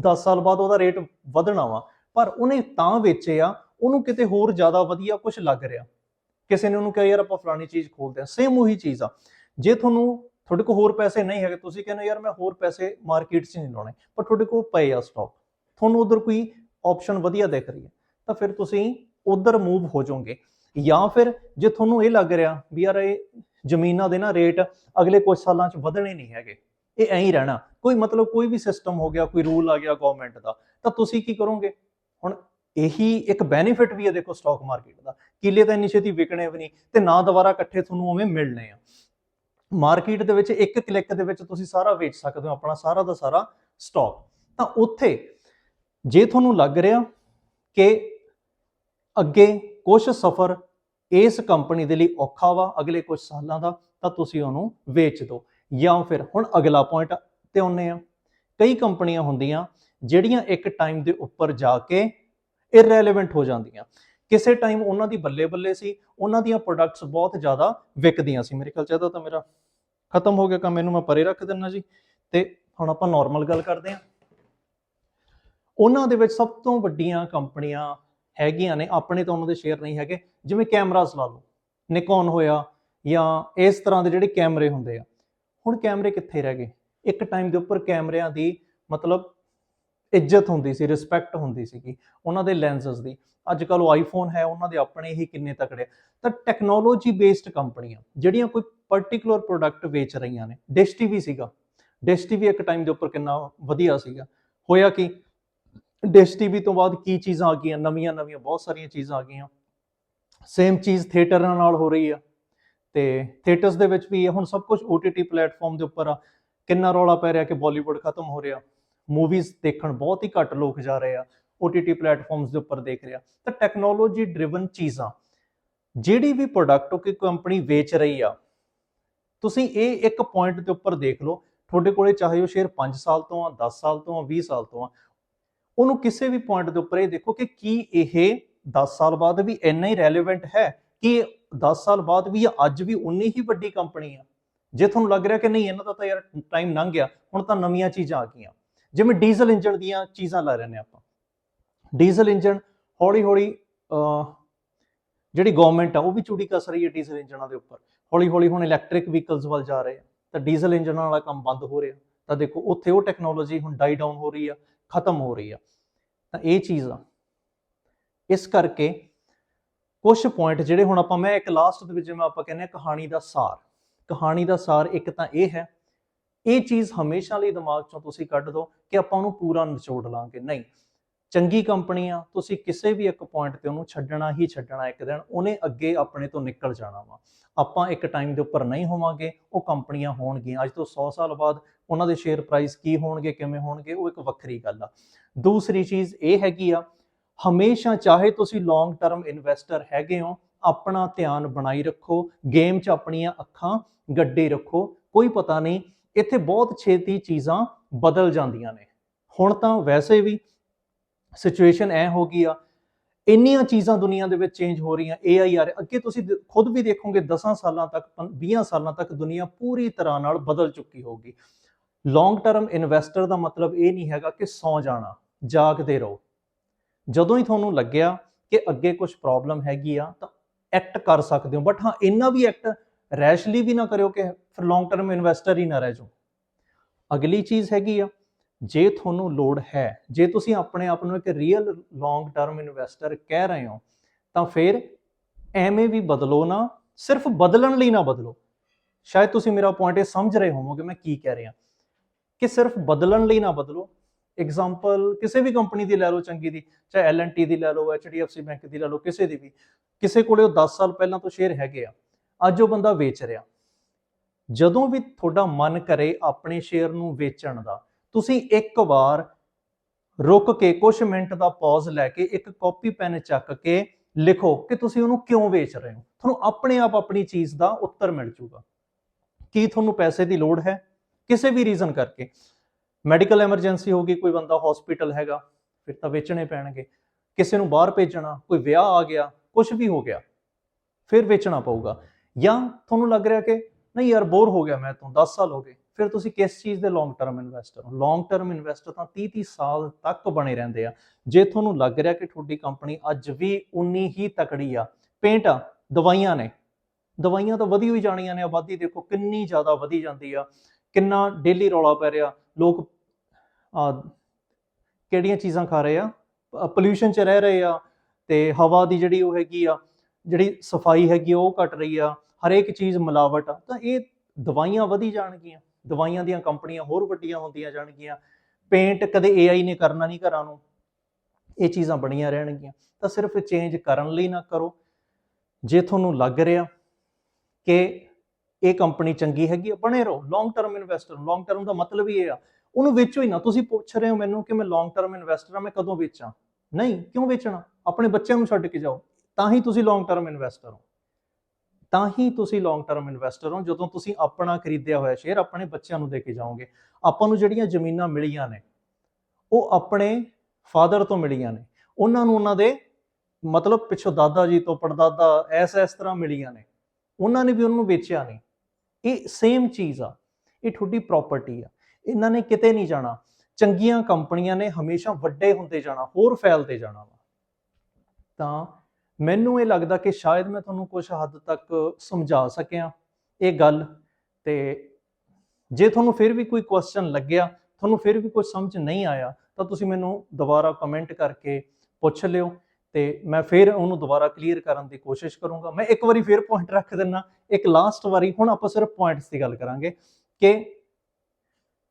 10 ਸਾਲ ਬਾਅਦ ਉਹਦਾ ਰੇਟ ਵਧਣਾ ਵਾ। ਪਰ ਉਹਨੇ ਤਾਂ ਵੇਚੇ ਆ ਉਹਨੂੰ ਕਿਤੇ ਹੋਰ ਜ਼ਿਆਦਾ ਵਧੀਆ ਕੁਝ ਲੱਗ ਰਿਹਾ। ਕਿਸੇ ਨੇ ਉਹਨੂੰ ਕਿਹਾ, ਯਾਰ ਆਪਾਂ ਫਲਾਣੀ ਚੀਜ਼ ਖੋਲਦੇ ਆ ਸੇਮ ਉਹੀ ਚੀਜ਼ ਆ। ਜੇ ਤੁਹਾਨੂੰ ਤੁਹਾਡੇ ਕੋਲ ਹੋਰ ਪੈਸੇ ਨਹੀਂ ਹੈਗੇ, ਤੁਸੀਂ ਕਹਿੰਦੇ ਯਾਰ ਮੈਂ ਹੋਰ ਪੈਸੇ ਮਾਰਕੀਟ 'ਚ ਨਹੀਂ ਲਾਉਣੇ। ਪਰ ਤੁਹਾਡੇ ਕੋਲ ਪਏ ਆ ਸਟਾਕ ਤੁਹਾਨੂੰ ਉਧਰ ਕੋਈ ਆਪਸ਼ਨ ਵਧੀਆ ਦਿਖ ਰਹੀ ਹੈ, ਤਾਂ ਫਿਰ ਤੁਸੀਂ ਉਧਰ ਮੂਵ ਹੋ ਜਾਓਗੇ। ਜਾਂ ਫਿਰ ਜੇ ਤੁਹਾਨੂੰ ਇਹ ਲੱਗ ਰਿਹਾ ਵੀ ਯਾਰ ਇਹ ਜ਼ਮੀਨਾਂ ਦੇ ਨਾ ਰੇਟ ਅਗਲੇ ਕੁਝ ਸਾਲਾਂ 'ਚ ਵਧਣੇ ਨਹੀਂ ਹੈਗੇ, ਇਹ ਐਂ ਹੀ ਰਹਿਣਾ। ਕੋਈ ਮਤਲਬ ਕੋਈ ਵੀ ਸਿਸਟਮ ਹੋ ਗਿਆ, ਕੋਈ ਰੂਲ ਆ ਗਿਆ ਗਵਰਨਮੈਂਟ ਦਾ, ਤਾਂ ਤੁਸੀਂ ਕੀ ਕਰੋਗੇ? ਹੁਣ ਇਹੀ ਇੱਕ ਬੈਨੀਫਿਟ ਵੀ ਹੈ ਦੇਖੋ ਸਟਾਕ ਮਾਰਕੀਟ ਦਾ। ਕਿਲੇ ਤਾਂ ਇੰਨੀ ਛੇਤੀ ਵਿਕਣੇ ਵੀ ਨਹੀਂ, ਤੇ ਨਾ ਦੁਬਾਰਾ ਇਕੱਠੇ ਤੁਹਾਨੂੰ ਉਵੇਂ ਮਿਲਣੇ ਆ। ਮਾਰਕੀਟ ਦੇ ਵਿੱਚ ਇੱਕ ਕਲਿੱਕ ਦੇ ਵਿੱਚ ਤੁਸੀਂ ਸਾਰਾ ਵੇਚ ਸਕਦੇ ਹੋ, ਆਪਣਾ ਸਾਰਾ ਦਾ ਸਾਰਾ ਸਟਾਕ ਤਾਂ ਉੱਥੇ ਜੇ ਤੁਹਾਨੂੰ ਲੱਗ ਰਿਹਾ ਕਿ ਅੱਗੇ ਕੁਝ ਸਫਰ ਇਸ ਕੰਪਨੀ ਦੇ ਲਈ ਔਖਾ ਵਾ ਅਗਲੇ ਕੁਝ ਸਾਲਾਂ ਦਾ, ਤਾਂ ਤੁਸੀਂ ਉਹਨੂੰ ਵੇਚ ਦਿਓ। ਜਾਂ ਫਿਰ ਹੁਣ ਅਗਲਾ ਪੁਆਇੰਟ ਤੇ ਆਉਂਦੇ ਆ ਕਈ ਕੰਪਨੀਆਂ ਹੁੰਦੀਆਂ ਜਿਹੜੀਆਂ ਇੱਕ ਟਾਈਮ ਦੇ ਉੱਪਰ ਜਾ ਕੇ ਇਰਰੈਲੇਵੈਂਟ ਹੋ ਜਾਂਦੀਆਂ। ਕਿਸੇ ਟਾਈਮ ਉਹਨਾਂ ਦੀ ਬੱਲੇ ਬੱਲੇ ਸੀ, ਉਹਨਾਂ ਦੀਆਂ ਪ੍ਰੋਡਕਟਸ ਬਹੁਤ ਜ਼ਿਆਦਾ ਵਿਕਦੀਆਂ ਸੀ। ਮੇਰੇ ਖਿਆਲ ਚ ਇਹਦਾ ਤਾਂ ਮੇਰਾ ਖਤਮ ਹੋ ਗਿਆ ਕੰਮ, ਇਹਨੂੰ ਮੈਂ ਪਰੇ ਰੱਖ ਦਿੰਨਾ ਜੀ। ਤੇ ਹੁਣ ਆਪਾਂ ਨਾਰਮਲ ਗੱਲ ਕਰਦੇ ਹਾਂ। ਉਹਨਾਂ ਦੇ ਵਿੱਚ ਸਭ ਤੋਂ ਵੱਡੀਆਂ ਕੰਪਨੀਆਂ ਹੈਗੀਆਂ ਨੇ, ਆਪਣੇ ਤਾਂ ਉਹਨਾਂ ਦੇ ਸ਼ੇਅਰ ਨਹੀਂ ਹੈਗੇ। ਜਿਵੇਂ ਕੈਮਰਾਸ ਲਾ ਲਓ ਨਿਕੋਨ ਹੋਇਆ ਜਾਂ ਇਸ ਤਰ੍ਹਾਂ ਦੇ ਜਿਹੜੇ ਕੈਮਰੇ ਹੁੰਦੇ ਆ। ਹੁਣ ਕੈਮਰੇ ਕਿੱਥੇ ਰਹਿ ਗਏ? ਇੱਕ ਟਾਈਮ ਦੇ ਉੱਪਰ ਕੈਮਰਿਆਂ ਦੀ ਮਤਲਬ ਇੱਜ਼ਤ ਹੁੰਦੀ ਸੀ ਰਿਸਪੈਕਟ ਹੁੰਦੀ ਸੀਗੀ ਉਹਨਾਂ ਦੇ ਲੈਂਸਸ ਦੀ। ਅੱਜ ਕੱਲ ਉਹ ਆਈਫੋਨ ਹੈ, ਉਹਨਾਂ ਦੇ ਆਪਣੇ ਹੀ ਕਿੰਨੇ ਤਕੜੇ ਤਾਂ ਟੈਕਨੋਲੋਜੀ ਬੇਸਡ ਕੰਪਨੀਆਂ, ਜਿਹੜੀਆਂ ਕੋਈ ਪਾਰਟਿਕੂਲਰ ਪ੍ਰੋਡਕਟ ਵੇਚ ਰਹੀਆਂ ਨੇ ਡਿਸ਼ ਟੀਵੀ ਸੀਗਾ। ਡਿਸ਼ ਟੀਵੀ ਇੱਕ ਟਾਈਮ ਦੇ ਉੱਪਰ ਕਿੰਨਾ ਵਧੀਆ ਸੀਗਾ। ਹੋਇਆ ਕਿ? ਡਿਸ਼ ਟੀਵੀ ਤੋਂ ਬਾਅਦ ਕੀ ਚੀਜ਼ਾਂ ਆ ਗਈਆਂ? ਨਵੀਆਂ ਨਵੀਆਂ, ਬਹੁਤ ਸਾਰੀਆਂ ਚੀਜ਼ਾਂ ਆ ਗਈਆਂ। ਸੇਮ ਚੀਜ਼ ਥੀਏਟਰਾਂ ਨਾਲ ਹੋ ਰਹੀ ਆ। ਤੇ ਥੀਏਟਰਸ ਦੇ ਵਿੱਚ ਵੀ ਹੁਣ ਸਭ ਕੁਝ OTT ਪਲੇਟਫਾਰਮ ਦੇ ਉੱਪਰ ਆ। ਕਿੰਨਾ ਰੌਲਾ ਪੈ ਰਿਹਾ ਕਿ ਬਾਲੀਵੁੱਡ ਖਤਮ ਹੋ ਰਿਹਾ। ਮੂਵੀਜ਼ ਦੇਖਣ ਬਹੁਤ ਹੀ ਘੱਟ ਲੋਕ ਜਾ ਰਹੇ ਆ। OTT ਪਲੇਟਫਾਰਮਸ ਦੇ ਉੱਪਰ ਦੇਖ ਰਿਹਾ ਤਾਂ ਟੈਕਨੋਲੋਜੀ ਡਰਿਵਨ ਚੀਜ਼ਾਂ, ਜਿਹੜੀ ਵੀ ਪ੍ਰੋਡਕਟ ਉਹ ਕਿ ਕੰਪਨੀ ਵੇਚ ਰਹੀ ਆ, ਤੁਸੀਂ ਇਹ ਇੱਕ ਪੁਆਇੰਟ ਦੇ ਉੱਪਰ ਦੇਖ ਲਓ। ਤੁਹਾਡੇ ਕੋਲੇ ਚਾਹੇ ਉਹ ਸ਼ੇਅਰ 5 ਸਾਲ ਤੋਂ ਆ 10 ਸਾਲ ਤੋਂ ਆ 20 ਸਾਲ ਤੋਂ ਆ ਉਹਨੂੰ ਕਿਸੇ ਵੀ ਪੁਆਇੰਟ ਦੇ ਉੱਪਰ ਇਹ ਦੇਖੋ ਕਿ ਕੀ ਇਹ 10 ਸਾਲ ਬਾਅਦ ਵੀ ਇੰਨਾ ਹੀ ਰੈਲੇਵੈਂਟ ਹੈ ਕਿ 10 ਸਾਲ ਬਾਅਦ ਵੀ ਇਹ ਅੱਜ ਵੀ ਉਨੀ ਹੀ ਵੱਡੀ ਕੰਪਨੀ ਆ। ਜੇ ਤੁਹਾਨੂੰ ਲੱਗ ਰਿਹਾ ਕਿ ਨਹੀਂ ਇਹਨਾਂ ਦਾ ਤਾਂ ਯਾਰ ਟਾਈਮ ਲੰਘ ਗਿਆ ਹੁਣ ਤਾਂ ਨਵੀਆਂ ਚੀਜ਼ਾਂ ਆ ਗਈਆਂ। ਜਿਵੇਂ ਡੀਜ਼ਲ ਇੰਜਨ ਦੀਆਂ ਚੀਜ਼ਾਂ ਲੈ ਰਹੇ ਨੇ ਆਪਾਂ। ਡੀਜ਼ਲ ਇੰਜਨ ਹੌਲੀ ਹੌਲੀ ਅਹ, ਜਿਹੜੀ ਗਵਰਨਮੈਂਟ ਆ ਉਹ ਵੀ ਚੂੜੀ ਕੱਸ ਰਹੀ ਹੈ ਡੀਜ਼ਲ ਇੰਜਨਾਂ ਦੇ ਉੱਪਰ। ਹੌਲੀ ਹੌਲੀ ਹੁਣ ਇਲੈਕਟ੍ਰਿਕ ਵਹੀਕਲਸ ਵੱਲ ਜਾ ਰਹੇ ਆ। ਤਾਂ ਡੀਜ਼ਲ ਇੰਜਨਾਂ ਵਾਲਾ ਕੰਮ ਬੰਦ ਹੋ ਰਿਹਾ। ਤਾਂ ਦੇਖੋ ਉੱਥੇ ਉਹ ਟੈਕਨੋਲੋਜੀ ਹੁਣ ਡਾਈ ਡਾਊਨ ਹੋ ਰਹੀ ਆ। ਖਤਮ ਹੋ ਰਹੀ ਆ। ਤਾਂ ਇਹ ਚੀਜ਼ ਆ। ਇਸ ਕਰਕੇ ਕੁਝ ਪੁਆਇੰਟ ਜਿਹੜੇ ਹੁਣ ਆਪਾਂ ਮੈਂ ਇੱਕ ਲਾਸਟ ਦੇ ਵਿੱਚ ਜਿਵੇਂ ਆਪਾਂ ਕਹਿੰਦੇ ਆ ਕਹਾਣੀ ਦਾ ਸਾਰ। ਕਹਾਣੀ ਦਾ ਸਾਰ ਇੱਕ ਤਾਂ ਇਹ ਹੈ, ਇਹ ਚੀਜ਼ ਹਮੇਸ਼ਾ ਲਈ ਦਿਮਾਗ ਚੋਂ ਤੁਸੀਂ ਕੱਢ ਦਿਓ ਕਿ ਆਪਾਂ ਉਹਨੂੰ ਪੂਰਾ ਨਿਚੋੜ ਲਾਂਗੇ। ਨਹੀਂ ਚੰਗੀ ਕੰਪਨੀ ਆ, ਤੁਸੀਂ ਕਿਸੇ ਵੀ ਇੱਕ ਪੁਆਇੰਟ ਤੇ ਉਹਨੂੰ ਛੱਡਣਾ ਹੀ ਛੱਡਣਾ, ਇੱਕ ਦਿਨ ਉਹਨੇ ਅੱਗੇ ਆਪਣੇ ਤੋਂ ਨਿਕਲ ਜਾਣਾ ਵਾ। ਆਪਾਂ ਇੱਕ ਟਾਈਮ ਦੇ ਉੱਪਰ ਨਹੀਂ ਹੋਵਾਂਗੇ, ਉਹ ਕੰਪਨੀਆਂ ਹੋਣਗੀਆਂ। ਅੱਜ ਤੋਂ 100 ਸਾਲ ਬਾਅਦ ਉਹਨਾਂ ਦੇ ਸ਼ੇਅਰ ਪ੍ਰਾਈਸ ਕੀ ਹੋਣਗੇ, ਕਿਵੇਂ ਹੋਣਗੇ, ਉਹ ਇੱਕ ਵੱਖਰੀ ਗੱਲ ਆ। ਦੂਸਰੀ ਚੀਜ਼ ਇਹ ਹੈਗੀ ਆ, ਹਮੇਸ਼ਾ ਚਾਹੇ ਤੁਸੀਂ ਲੌਂਗ ਟਰਮ ਇਨਵੈਸਟਰ ਹੈਗੇ ਹੋ, ਆਪਣਾ ਧਿਆਨ ਬਣਾਈ ਰੱਖੋ ਗੇਮ 'ਚ ਆਪਣੀਆਂ ਅੱਖਾਂ ਗੱਡੇ ਰੱਖੋ, ਕੋਈ ਪਤਾ ਨਹੀਂ, ਇੱਥੇ ਬਹੁਤ ਛੇਤੀ ਚੀਜ਼ਾਂ ਬਦਲ ਜਾਂਦੀਆਂ ਨੇ। ਹੁਣ ਤਾਂ ਵੈਸੇ ਵੀ ਸਿਚੁਏਸ਼ਨ ਐ ਹੋ ਗਈ ਆ, ਇੰਨੀਆਂ ਚੀਜ਼ਾਂ ਦੁਨੀਆ ਦੇ ਵਿੱਚ ਚੇਂਜ ਹੋ ਰਹੀਆਂ AI ਆ ਰਿਹਾ, ਅੱਗੇ ਤੁਸੀਂ ਖੁਦ ਵੀ ਦੇਖੋਗੇ 10 ਸਾਲਾਂ ਤੱਕ, ਪੰ- 20 ਸਾਲਾਂ ਤੱਕ ਦੁਨੀਆ ਪੂਰੀ ਤਰ੍ਹਾਂ ਨਾਲ ਬਦਲ ਚੁੱਕੀ ਹੋਊਗੀ। ਲੌਂਗ ਟਰਮ ਇਨਵੈਸਟਰ ਦਾ ਮਤਲਬ ਇਹ ਨਹੀਂ ਹੈਗਾ ਕਿ ਸੌ ਜਾਣਾ, ਜਾਗਦੇ ਰਹੋ। ਜਦੋਂ ਹੀ ਤੁਹਾਨੂੰ ਲੱਗਿਆ ਕਿ ਅੱਗੇ ਕੁਝ ਪ੍ਰੋਬਲਮ ਹੈਗੀ ਆ, ਤਾਂ ਐਕਟ ਕਰ ਸਕਦੇ ਹੋ ਬਟ ਹਾਂ, ਇੰਨਾ ਵੀ ਐਕਟ ਰੈਸ਼ਲੀ ਵੀ ਨਾ ਕਰਿਓ ਕਿ ਫਿਰ ਲੌਂਗ ਟਰਮ ਇਨਵੈਸਟਰ ਹੀ ਨਾ ਰਹਿ ਜਾਓ। ਅਗਲੀ ਚੀਜ਼ ਹੈਗੀ ਆ ਜੇ ਤੁਹਾਨੂੰ ਲੋੜ ਹੈ, ਜੇ ਤੁਸੀਂ ਆਪਣੇ ਆਪ ਨੂੰ ਇੱਕ ਰੀਅਲ ਲੌਂਗ ਟਰਮ ਇਨਵੈਸਟਰ ਕਹਿ ਰਹੇ ਹੋ, ਤਾਂ ਫਿਰ ਐਵੇਂ ਵੀ ਬਦਲੋ ਨਾ, ਸਿਰਫ ਬਦਲਣ ਲਈ ਨਾ ਬਦਲੋ। ਸ਼ਾਇਦ ਤੁਸੀਂ ਮੇਰਾ ਪੁਆਇੰਟ ਇਹ ਸਮਝ ਰਹੇ ਹੋਵੋਗੇ ਮੈਂ ਕੀ ਕਹਿ ਰਿਹਾ। ਕਿ ਸਿਰਫ ਬਦਲਣ ਲਈ ਨਾ ਬਦਲੋ। ਐਗਜ਼ਾਮਪਲ ਕਿਸੇ ਵੀ ਕੰਪਨੀ ਦੀ ਲੈ ਲਓ ਚੰਗੀ ਦੀ, ਚਾਹੇ ਐਲ&ਟੀ ਦੀ ਲੈ ਲਓ ਐਚਡੀਐਫਸੀ ਬੈਂਕ ਦੀ ਲੈ ਲਓ, ਕਿਸੇ ਦੀ ਵੀ। ਕਿਸੇ ਕੋਲੇ ਉਹ 10 ਸਾਲ ਪਹਿਲਾਂ ਤੋਂ ਸ਼ੇਅਰ ਹੈਗੇ ਆ। ਅੱਜ ਉਹ ਬੰਦਾ ਵੇਚ ਰਿਹਾ। ਜਦੋਂ ਵੀ ਤੁਹਾਡਾ ਮਨ ਕਰੇ ਆਪਣੇ ਸ਼ੇਅਰ ਨੂੰ ਵੇਚਣ ਦਾ ਤੁਸੀਂ ਇੱਕ ਵਾਰ ਰੁਕ ਕੇ ਕੁਝ ਮਿੰਟ ਦਾ ਪੌਜ਼ ਲੈ ਕੇ ਇੱਕ ਕਾਪੀ ਪੈਨ ਚੱਕ ਕੇ ਲਿਖੋ ਕਿ ਤੁਸੀਂ ਉਹਨੂੰ ਕਿਉਂ ਵੇਚ ਰਹੇ ਹੋ। ਤੁਹਾਨੂੰ ਆਪਣੇ ਆਪ ਆਪਣੀ ਚੀਜ਼ ਦਾ ਉੱਤਰ ਮਿਲ ਜੂਗਾ ਕੀ ਤੁਹਾਨੂੰ ਪੈਸੇ ਦੀ ਲੋੜ ਹੈ? ਕਿਸੇ ਵੀ ਰੀਜ਼ਨ ਕਰਕੇ। ਮੈਡੀਕਲ ਐਮਰਜੈਂਸੀ ਹੋ ਗਈ, ਕੋਈ ਬੰਦਾ ਹਸਪੀਟਲ ਹੈਗਾ, ਫਿਰ ਤਾਂ ਵੇਚਣੇ ਪੈਣਗੇ। ਕਿਸੇ ਨੂੰ ਬਾਹਰ ਭੇਜਣਾ, ਕੋਈ ਵਿਆਹ ਆ ਗਿਆ ਕੁਝ ਵੀ ਹੋ ਗਿਆ, ਫਿਰ ਵੇਚਣਾ ਪਊਗਾ। ਜਾਂ ਤੁਹਾਨੂੰ ਲੱਗ ਰਿਹਾ ਕਿ, ਨਹੀਂ ਯਾਰ ਬੋਰ ਹੋ ਗਿਆ ਮੈਂ ਤੋਂ 10 ਸਾਲ ਹੋ ਗਏ। ਫਿਰ ਤੁਸੀਂ ਕਿਸ ਚੀਜ਼ ਦੇ ਲੌਂਗ ਟਰਮ ਇਨਵੈਸਟਰ ਹੋ? ਲੌਂਗ ਟਰਮ ਇਨਵੈਸਟਰ ਤਾਂ 30 30 ਸਾਲ ਤੱਕ ਬਣੇ ਰਹਿੰਦੇ ਆ। ਜੇ ਤੁਹਾਨੂੰ ਲੱਗ ਰਿਹਾ ਕਿ ਤੁਹਾਡੀ ਕੰਪਨੀ ਅੱਜ ਵੀ ਉਨੀ ਹੀ ਤਕੜੀ ਆ ਪੇਂਟ ਆ ਦਵਾਈਆਂ ਨੇ। ਦਵਾਈਆਂ ਤਾਂ ਵਧੀ ਹੋਈ ਜਾਣੀਆਂ ਨੇ ਆਬਾਦੀ ਦੇਖੋ ਕਿੰਨੀ ਜ਼ਿਆਦਾ ਵਧੀ ਜਾਂਦੀ ਆ। ਕਿੰਨਾ ਡੇਲੀ ਰੌਲਾ ਪੈ ਰਿਹਾ। ਲੋਕ ਕਿਹੜੀਆਂ ਚੀਜ਼ਾਂ ਖਾ ਰਹੇ ਆ? ਪੋਲਿਊਸ਼ਨ 'ਚ ਰਹਿ ਰਹੇ ਆ ਤੇ ਹਵਾ ਦੀ ਜਿਹੜੀ ਉਹ ਹੈਗੀ ਆ ਜਿਹੜੀ ਸਫ਼ਾਈ ਹੈਗੀ ਆ, ਉਹ ਘਟ ਰਹੀ ਆ। ਹਰੇਕ ਚੀਜ਼ ਮਿਲਾਵਟ ਆ। ਤਾਂ ਇਹ ਦਵਾਈਆਂ ਵਧੀ ਜਾਣਗੀਆਂ। ਦਵਾਈਆਂ ਦੀਆਂ ਕੰਪਨੀਆਂ ਹੋਰ ਵੱਡੀਆਂ ਹੁੰਦੀਆਂ ਜਾਣਗੀਆਂ। ਪੇਂਟ ਕਦੇ AI ਨੇ ਕਰਨਾ ਨਹੀਂ ਘਰਾਂ ਨੂੰ। ਇਹ ਚੀਜ਼ਾਂ ਬਣੀਆਂ ਰਹਿਣਗੀਆਂ। ਤਾਂ ਸਿਰਫ ਚੇਂਜ ਕਰਨ ਲਈ ਨਾ ਕਰੋ। ਜੇ ਤੁਹਾਨੂੰ ਲੱਗ ਰਿਹਾ ਕਿ ਇਹ ਕੰਪਨੀ ਚੰਗੀ ਹੈਗੀ ਆ, ਬਣੇ ਰਹੋ। Long term investor long term ਦਾ ਮਤਲਬ ਹੀ ਇਹ ਆ। ਉਹਨੂੰ ਵੇਚੋ ਹੀ ਨਾ। ਤੁਸੀਂ ਪੁੱਛ ਰਹੇ ਹੋ ਮੈਨੂੰ ਕਿ ਮੈਂ ਲੌਂਗ ਟਰਮ ਇਨਵੈਸਟਰ ਆ, ਮੈਂ ਕਦੋਂ ਵੇਚਾਂ? ਨਹੀਂ। ਕਿਉਂ ਵੇਚਣਾ? ਆਪਣੇ ਬੱਚਿਆਂ ਨੂੰ ਛੱਡ ਕੇ ਜਾਓ। ਤਾਂ ਹੀ ਤੁਸੀਂ ਲੌਂਗ ਟਰਮ ਇਨਵੈਸਟਰ ਹੋ। ਤਾਂ ਹੀ ਤੁਸੀਂ ਲੌਂਗ ਟਰਮ ਇਨਵੈਸਟਰ ਹੋ, ਜਦੋਂ ਤੁਸੀਂ ਆਪਣਾ ਖਰੀਦਿਆ ਹੋਇਆ ਸ਼ੇਅਰ ਆਪਣੇ ਬੱਚਿਆਂ ਨੂੰ ਦੇ ਕੇ ਜਾਓਗੇ। ਆਪਾਂ ਨੂੰ ਜਿਹੜੀਆਂ ਜ਼ਮੀਨਾਂ ਮਿਲੀਆਂ ਨੇ, ਉਹ ਆਪਣੇ ਫਾਦਰ ਤੋਂ ਮਿਲੀਆਂ ਨੇ। ਉਹਨਾਂ ਨੂੰ ਉਹਨਾਂ ਦੇ ਮਤਲਬ ਪਿੱਛੋਂ ਦਾਦਾ ਜੀ ਤੋਂ ਪੜਦਾਦਾ ਐਸ ਇਸ ਤਰ੍ਹਾਂ ਮਿਲੀਆਂ ਨੇ। ਉਹਨਾਂ ਨੇ ਵੀ ਉਹਨੂੰ ਵੇਚਿਆ ਨਹੀਂ। ਇਹ ਸੇਮ ਚੀਜ਼ ਆ। ਇਹ ਤੁਹਾਡੀ ਪ੍ਰਾਪਰਟੀ ਆ। ਇਹਨਾਂ ਨੇ ਕਿਤੇ ਨਹੀਂ ਜਾਣਾ। ਚੰਗੀਆਂ ਕੰਪਨੀਆਂ ਨੇ ਹਮੇਸ਼ਾ ਵੱਡੇ ਹੁੰਦੇ ਜਾਣਾ, ਹੋਰ ਫੈਲਦੇ ਜਾਣਾ ਵਾ। ਤਾਂ ਮੈਨੂੰ ਇਹ ਲੱਗਦਾ ਕਿ ਸ਼ਾਇਦ ਮੈਂ ਤੁਹਾਨੂੰ ਕੁਝ ਹੱਦ ਤੱਕ ਸਮਝਾ ਸਕਿਆ ਇਹ ਗੱਲ ਤੇ ਜੇ ਤੁਹਾਨੂੰ ਫਿਰ ਵੀ ਕੋਈ ਕੁਐਸਚਨ ਲੱਗਿਆ, ਤੁਹਾਨੂੰ ਫਿਰ ਵੀ ਕੁਝ ਸਮਝ ਨਹੀਂ ਆਇਆ, ਤਾਂ ਤੁਸੀਂ ਮੈਨੂੰ ਦੁਬਾਰਾ ਕਮੈਂਟ ਕਰਕੇ ਪੁੱਛ ਲਿਓ ਤੇ ਮੈਂ ਫਿਰ ਉਹਨੂੰ ਦੁਬਾਰਾ ਕਲੀਅਰ ਕਰਨ ਦੀ ਕੋਸ਼ਿਸ਼ ਕਰੂੰਗਾ। ਮੈਂ ਇੱਕ ਵਾਰੀ ਫਿਰ ਪੁਆਇੰਟ ਰੱਖ ਦਿੰਨਾ। ਇੱਕ ਲਾਸਟ ਵਾਰੀ, ਹੁਣ ਆਪਾਂ ਸਿਰਫ ਪੁਆਇੰਟਸ ਦੀ ਗੱਲ ਕਰਾਂਗੇ ਕਿ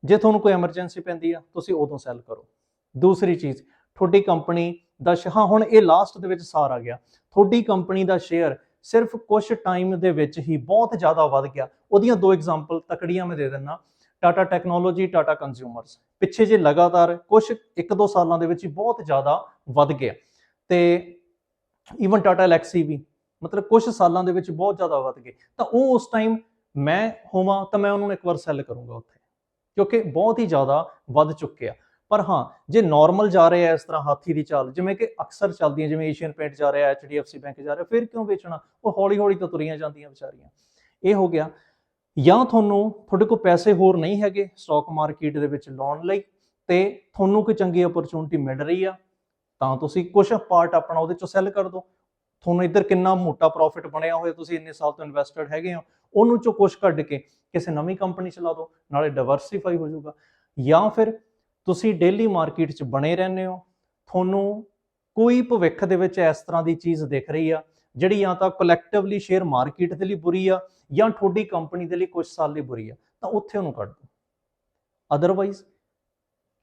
ਜੇ ਤੁਹਾਨੂੰ ਕੋਈ ਐਮਰਜੈਂਸੀ ਪੈਂਦੀ ਆ, ਤੁਸੀਂ ਉਦੋਂ ਸੈਲ ਕਰੋ। ਦੂਸਰੀ ਚੀਜ਼, ਤੁਹਾਡੀ ਕੰਪਨੀ ਦਾ ਹਾਂ, ਹੁਣ ਇਹ ਲਾਸਟ ਦੇ ਵਿੱਚ ਸਾਰ ਆ ਗਿਆ। ਤੁਹਾਡੀ ਕੰਪਨੀ ਦਾ ਸ਼ੇਅਰ ਸਿਰਫ ਕੁਝ ਟਾਈਮ ਦੇ ਵਿੱਚ ਹੀ ਬਹੁਤ ਜ਼ਿਆਦਾ ਵੱਧ ਗਿਆ। ਉਹਦੀਆਂ ਦੋ ਐਗਜ਼ਾਮਪਲ ਤਕੜੀਆਂ ਮੈਂ ਦੇ ਦਿੰਦਾ ਟਾਟਾ ਟੈਕਨੋਲੋਜੀ ਟਾਟਾ ਕੰਜ਼ਿਊਮਰਸ ਪਿੱਛੇ ਜੇ ਲਗਾਤਾਰ ਕੁਝ ਇੱਕ ਦੋ ਸਾਲਾਂ ਦੇ ਵਿੱਚ ਹੀ ਬਹੁਤ ਜ਼ਿਆਦਾ ਵੱਧ ਗਿਆ। ਤੇ ਈਵਨ ਟਾਟਾ ਐਲੈਕਸੀ ਵੀ, ਮਤਲਬ ਕੁਝ ਸਾਲਾਂ ਦੇ ਵਿੱਚ ਬਹੁਤ ਜ਼ਿਆਦਾ ਵੱਧ ਗਏ। ਤਾਂ ਉਹ ਉਸ ਟਾਈਮ ਮੈਂ ਹੋਵਾਂ ਤਾਂ ਮੈਂ ਉਹਨੂੰ ਇੱਕ ਵਾਰ ਸੈੱਲ ਕਰੂੰਗਾ ਉੱਥੇ। ਕਿਉਂਕਿ ਬਹੁਤ ਹੀ ਜ਼ਿਆਦਾ ਵੱਧ ਚੁੱਕਿਆ। ਪਰ ਹਾਂ, ਜੇ ਨਾਰਮਲ ਜਾ ਰਿਹਾ ਇਸ ਤਰ੍ਹਾਂ ਹਾਥੀ ਦੀ ਚਾਲ, ਜਿਵੇਂ ਕਿ ਅਕਸਰ ਚੱਲਦੀ ਹੈ ਜਿਵੇਂ ਏਸ਼ੀਅਨ ਪੇਂਟ ਜਾ ਰਿਹਾ ਐਚਡੀਐਫਸੀ ਬੈਂਕ ਜਾ ਰਿਹਾ, ਫਿਰ ਕਿਉਂ ਵੇਚਣਾ? ਉਹ ਹੌਲੀ ਹੌਲੀ ਤਾਂ ਤੁਰੀਆਂ ਜਾਂਦੀਆਂ ਵਿਚਾਰੀਆਂ। ਇਹ ਹੋ ਗਿਆ। ਜਾਂ ਤੁਹਾਨੂੰ ਤੁਹਾਡੇ ਕੋਲ ਪੈਸੇ ਹੋਰ ਨਹੀਂ ਹੈਗੇ ਸਟਾਕ ਮਾਰਕੀਟ ਦੇ ਵਿੱਚ ਲਾਉਣ ਲਈ, ਤੇ ਤੁਹਾਨੂੰ ਕੋਈ ਚੰਗੀ ਓਪਰਚੁਨਿਟੀ ਮਿਲ ਰਹੀ ਆ, ਤਾਂ ਤੁਸੀਂ ਕੁਝ ਪਾਰਟ ਆਪਣਾ ਉਹਦੇ ਚੋਂ ਸੈੱਲ ਕਰ ਦਿਓ। ਤੁਹਾਨੂੰ ਇੱਧਰ ਕਿੰਨਾ ਮੋਟਾ ਪ੍ਰੋਫਿਟ ਬਣਿਆ ਹੋਇਆ, ਤੁਸੀਂ ਇੰਨੇ ਸਾਲ ਤੋਂ ਇਨਵੈਸਟਡ ਹੈਗੇ ਹੋ, ਉਹਨੂੰ ਚੋਂ ਕੁਝ ਕੱਢ ਕੇ ਕਿਸੇ ਨਵੀਂ ਕੰਪਨੀ ਚਲਾ ਦਿਓ, ਨਾਲੇ ਡਾਈਵਰਸਿਫਾਈ ਹੋ ਜਾਊਗਾ। ਜਾਂ ਫਿਰ ਤੁਸੀਂ ਡੇਲੀ ਮਾਰਕੀਟ 'ਚ ਬਣੇ ਰਹਿੰਦੇ ਹੋ। ਤੁਹਾਨੂੰ ਕੋਈ ਭਵਿੱਖ ਦੇ ਵਿੱਚ ਇਸ ਤਰ੍ਹਾਂ ਦੀ ਚੀਜ਼ ਦਿਖ ਰਹੀ ਆ, ਜਿਹੜੀ ਜਾਂ ਤਾਂ ਕਲੈਕਟਿਵਲੀ ਸ਼ੇਅਰ ਮਾਰਕੀਟ ਦੇ ਲਈ ਬੁਰੀ ਆ ਜਾਂ ਤੁਹਾਡੀ ਕੰਪਨੀ ਦੇ ਲਈ ਕੁਝ ਸਾਲ ਲਈ ਬੁਰੀ ਆ, ਤਾਂ ਉੱਥੇ ਉਹਨੂੰ ਕੱਢ ਦਿਓ। ਅਦਰਵਾਈਜ਼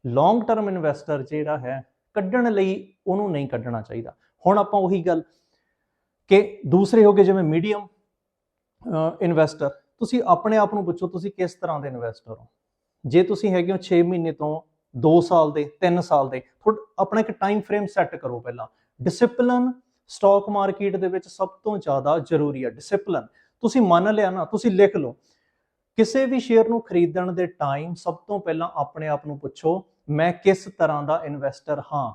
ਲੌਂਗ ਟਰਮ ਇਨਵੈਸਟਰ ਜਿਹੜਾ ਹੈ, ਕੱਢਣ ਲਈ ਉਹਨੂੰ ਨਹੀਂ ਕੱਢਣਾ ਚਾਹੀਦਾ। ਹੁਣ ਆਪਾਂ ਉਹੀ ਗੱਲ ਕਿ ਦੂਸਰੇ ਹੋਗੇ ਜਿਵੇਂ ਮੀਡੀਅਮ ਇਨਵੈਸਟਰ ਤੁਸੀਂ ਆਪਣੇ ਆਪ ਨੂੰ ਪੁੱਛੋ ਤੁਸੀਂ ਕਿਸ ਤਰ੍ਹਾਂ ਦੇ ਇਨਵੈਸਟਰ ਹੋ? ਜੇ ਤੁਸੀਂ ਹੈਗੇ ਹੋ 6 ਮਹੀਨੇ ਤੋਂ 2 ਸਾਲ ਦੇ 3 ਸਾਲ ਦੇ। ਥੋੜਾ ਆਪਣਾ ਇੱਕ ਟਾਈਮ ਫਰੇਮ ਸੈੱਟ ਕਰੋ ਪਹਿਲਾਂ। ਡਿਸਪਲਿਨ ਸਟਾਕ ਮਾਰਕੀਟ ਦੇ ਵਿੱਚ ਸਭ ਤੋਂ ਜ਼ਿਆਦਾ ਜ਼ਰੂਰੀ ਹੈ ਡਿਸਪਲਿਨ ਤੁਸੀਂ ਮੰਨ ਲਿਆ ਨਾ, ਤੁਸੀਂ ਲਿਖ ਲਓ। ਕਿਸੇ ਵੀ ਸ਼ੇਅਰ ਨੂੰ ਖਰੀਦਣ ਦੇ ਟਾਈਮ ਸਭ ਤੋਂ ਪਹਿਲਾਂ ਆਪਣੇ ਆਪ ਨੂੰ ਪੁੱਛੋ, ਮੈਂ ਕਿਸ ਤਰ੍ਹਾਂ ਦਾ ਇਨਵੈਸਟਰ ਹਾਂ?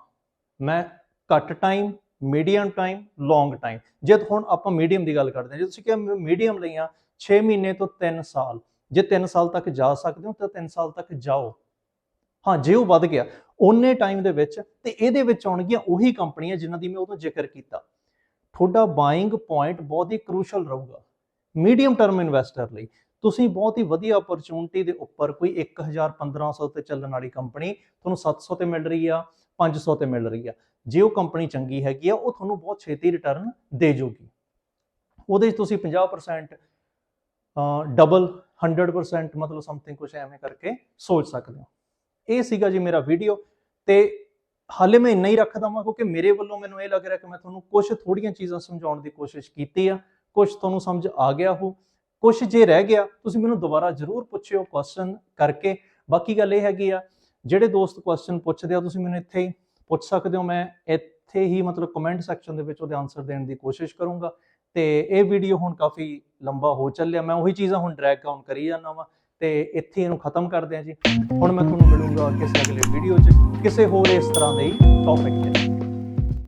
ਮੈਂ ਘੱਟ time medium time long time ਜੇ ਹੁਣ ਆਪਾਂ ਮੀਡੀਅਮ ਦੀ ਗੱਲ ਕਰਦੇ ਹਾਂ, ਜੇ ਤੁਸੀਂ ਕਿਹਾ ਮੀਡੀਅਮ ਲਈਆਂ 6 ਮਹੀਨੇ ਤੋਂ 3 ਸਾਲ। ਜੇ 3 ਸਾਲ ਤੱਕ ਜਾ ਸਕਦੇ ਹੋ, ਤਾਂ 3 ਸਾਲ ਤੱਕ ਜਾਓ। ਹਾਂ, ਜੇ ਉਹ ਵੱਧ ਗਿਆ ਓਨੇ ਟਾਈਮ ਦੇ ਵਿੱਚ ਤੇ ਇਹਦੇ ਵਿੱਚ ਆਉਣਗੀਆਂ ਉਹੀ ਕੰਪਨੀਆਂ ਜਿਨ੍ਹਾਂ ਦੀ ਮੈਂ ਉਦੋਂ ਜ਼ਿਕਰ ਕੀਤਾ। ਤੁਹਾਡਾ ਬਾਇੰਗ ਪੁਆਇੰਟ ਬਹੁਤ ਹੀ ਕ੍ਰੂਸ਼ਲ ਰਹੂਗਾ। ਮੀਡੀਅਮ ਟਰਮ ਇਨਵੈਸਟਰ ਲਈ। ਤੁਸੀਂ ਬਹੁਤ ਹੀ ਵਧੀਆ ਓਪਰਚੁਨਿਟੀ ਦੇ ਉੱਪਰ ਕੋਈ 1000 1500 ਤੇ ਚੱਲਣ ਵਾਲੀ ਕੰਪਨੀ ਤੁਹਾਨੂੰ 700 ਤੇ ਮਿਲ ਰਹੀ ਆ 500 ਤੇ ਮਿਲ ਰਹੀ ਆ। ਜੇ ਉਹ ਕੰਪਨੀ ਚੰਗੀ ਹੈਗੀ ਆ, ਉਹ ਤੁਹਾਨੂੰ ਬਹੁਤ ਛੇਤੀ ਰਿਟਰਨ ਦੇ ਜੂਗੀ। ਉਹਦੇ 'ਚ ਤੁਸੀਂ 50% ਡਬਲ 100% ਮਤਲਬ ਸਮਥਿੰਗ ਕੁਝ ਐਵੇਂ ਕਰਕੇ ਸੋਚ ਸਕਦੇ ਹੋ। ਇਹ ਸੀਗਾ ਜੀ ਮੇਰਾ ਵੀਡੀਓ ਤੇ ਹਾਲੇ ਮੈਂ ਇੰਨਾ ਹੀ ਰੱਖਦਾ ਹਾਂ ਕਿਉਂਕਿ ਮੇਰੇ ਵੱਲੋਂ ਮੈਨੂੰ ਇਹ ਲੱਗ ਰਿਹਾ ਕਿ ਮੈਂ ਤੁਹਾਨੂੰ ਕੁਝ ਥੋੜੀਆਂ ਚੀਜ਼ਾਂ ਸਮਝਾਉਣ ਦੀ ਕੋਸ਼ਿਸ਼ ਕੀਤੀ ਆ ਕੁਝ ਤੁਹਾਨੂੰ ਸਮਝ ਆ ਗਿਆ ਹੋ ਕੁਝ ਜੇ ਰਹਿ ਗਿਆ, ਤੁਸੀਂ ਮੈਨੂੰ ਦੁਬਾਰਾ ਜ਼ਰੂਰ ਪੁੱਛਿਓ ਕੁਐਸਚਨ ਕਰਕੇ। ਬਾਕੀ ਗੱਲ ਇਹ ਹੈਗੀ ਆ, ਜਿਹੜੇ ਦੋਸਤ ਕੁਐਸਚਨ ਪੁੱਛਦੇ ਆ, ਤੁਸੀਂ ਮੈਨੂੰ ਇੱਥੇ ਹੀ ਪੁੱਛ ਸਕਦੇ ਹੋ, ਮੈਂ ਇੱਥੇ ਹੀ ਮਤਲਬ ਕਮੈਂਟ ਸੈਕਸ਼ਨ ਦੇ ਵਿੱਚ ਉਹਦੇ ਆਨਸਰ ਦੇਣ ਦੀ ਕੋਸ਼ਿਸ਼ ਕਰੂੰਗਾ। ਤੇ ਇਹ ਵੀਡੀਓ ਹੁਣ ਕਾਫੀ ਲੰਬਾ ਹੋ ਚੱਲਿਆ, ਮੈਂ ਉਹੀ ਚੀਜ਼ਾਂ ਹੁਣ ਡਰੈਗ ਡਾਊਨ ਕਰੀ ਜਾਂਦਾ ਵਾਂ। ਤੇ ਇੱਥੇ ਇਹਨੂੰ ਖਤਮ ਕਰਦੇ ਹਾਂ ਜੀ। ਹੁਣ ਮੈਂ ਤੁਹਾਨੂੰ ਮਿਲੂੰਗਾ ਕਿਸੇ ਅਗਲੇ ਵੀਡੀਓ 'ਚ, ਕਿਸੇ ਹੋਰ ਇਸ ਤਰ੍ਹਾਂ ਦੇ ਟੌਪਿਕ ਤੇ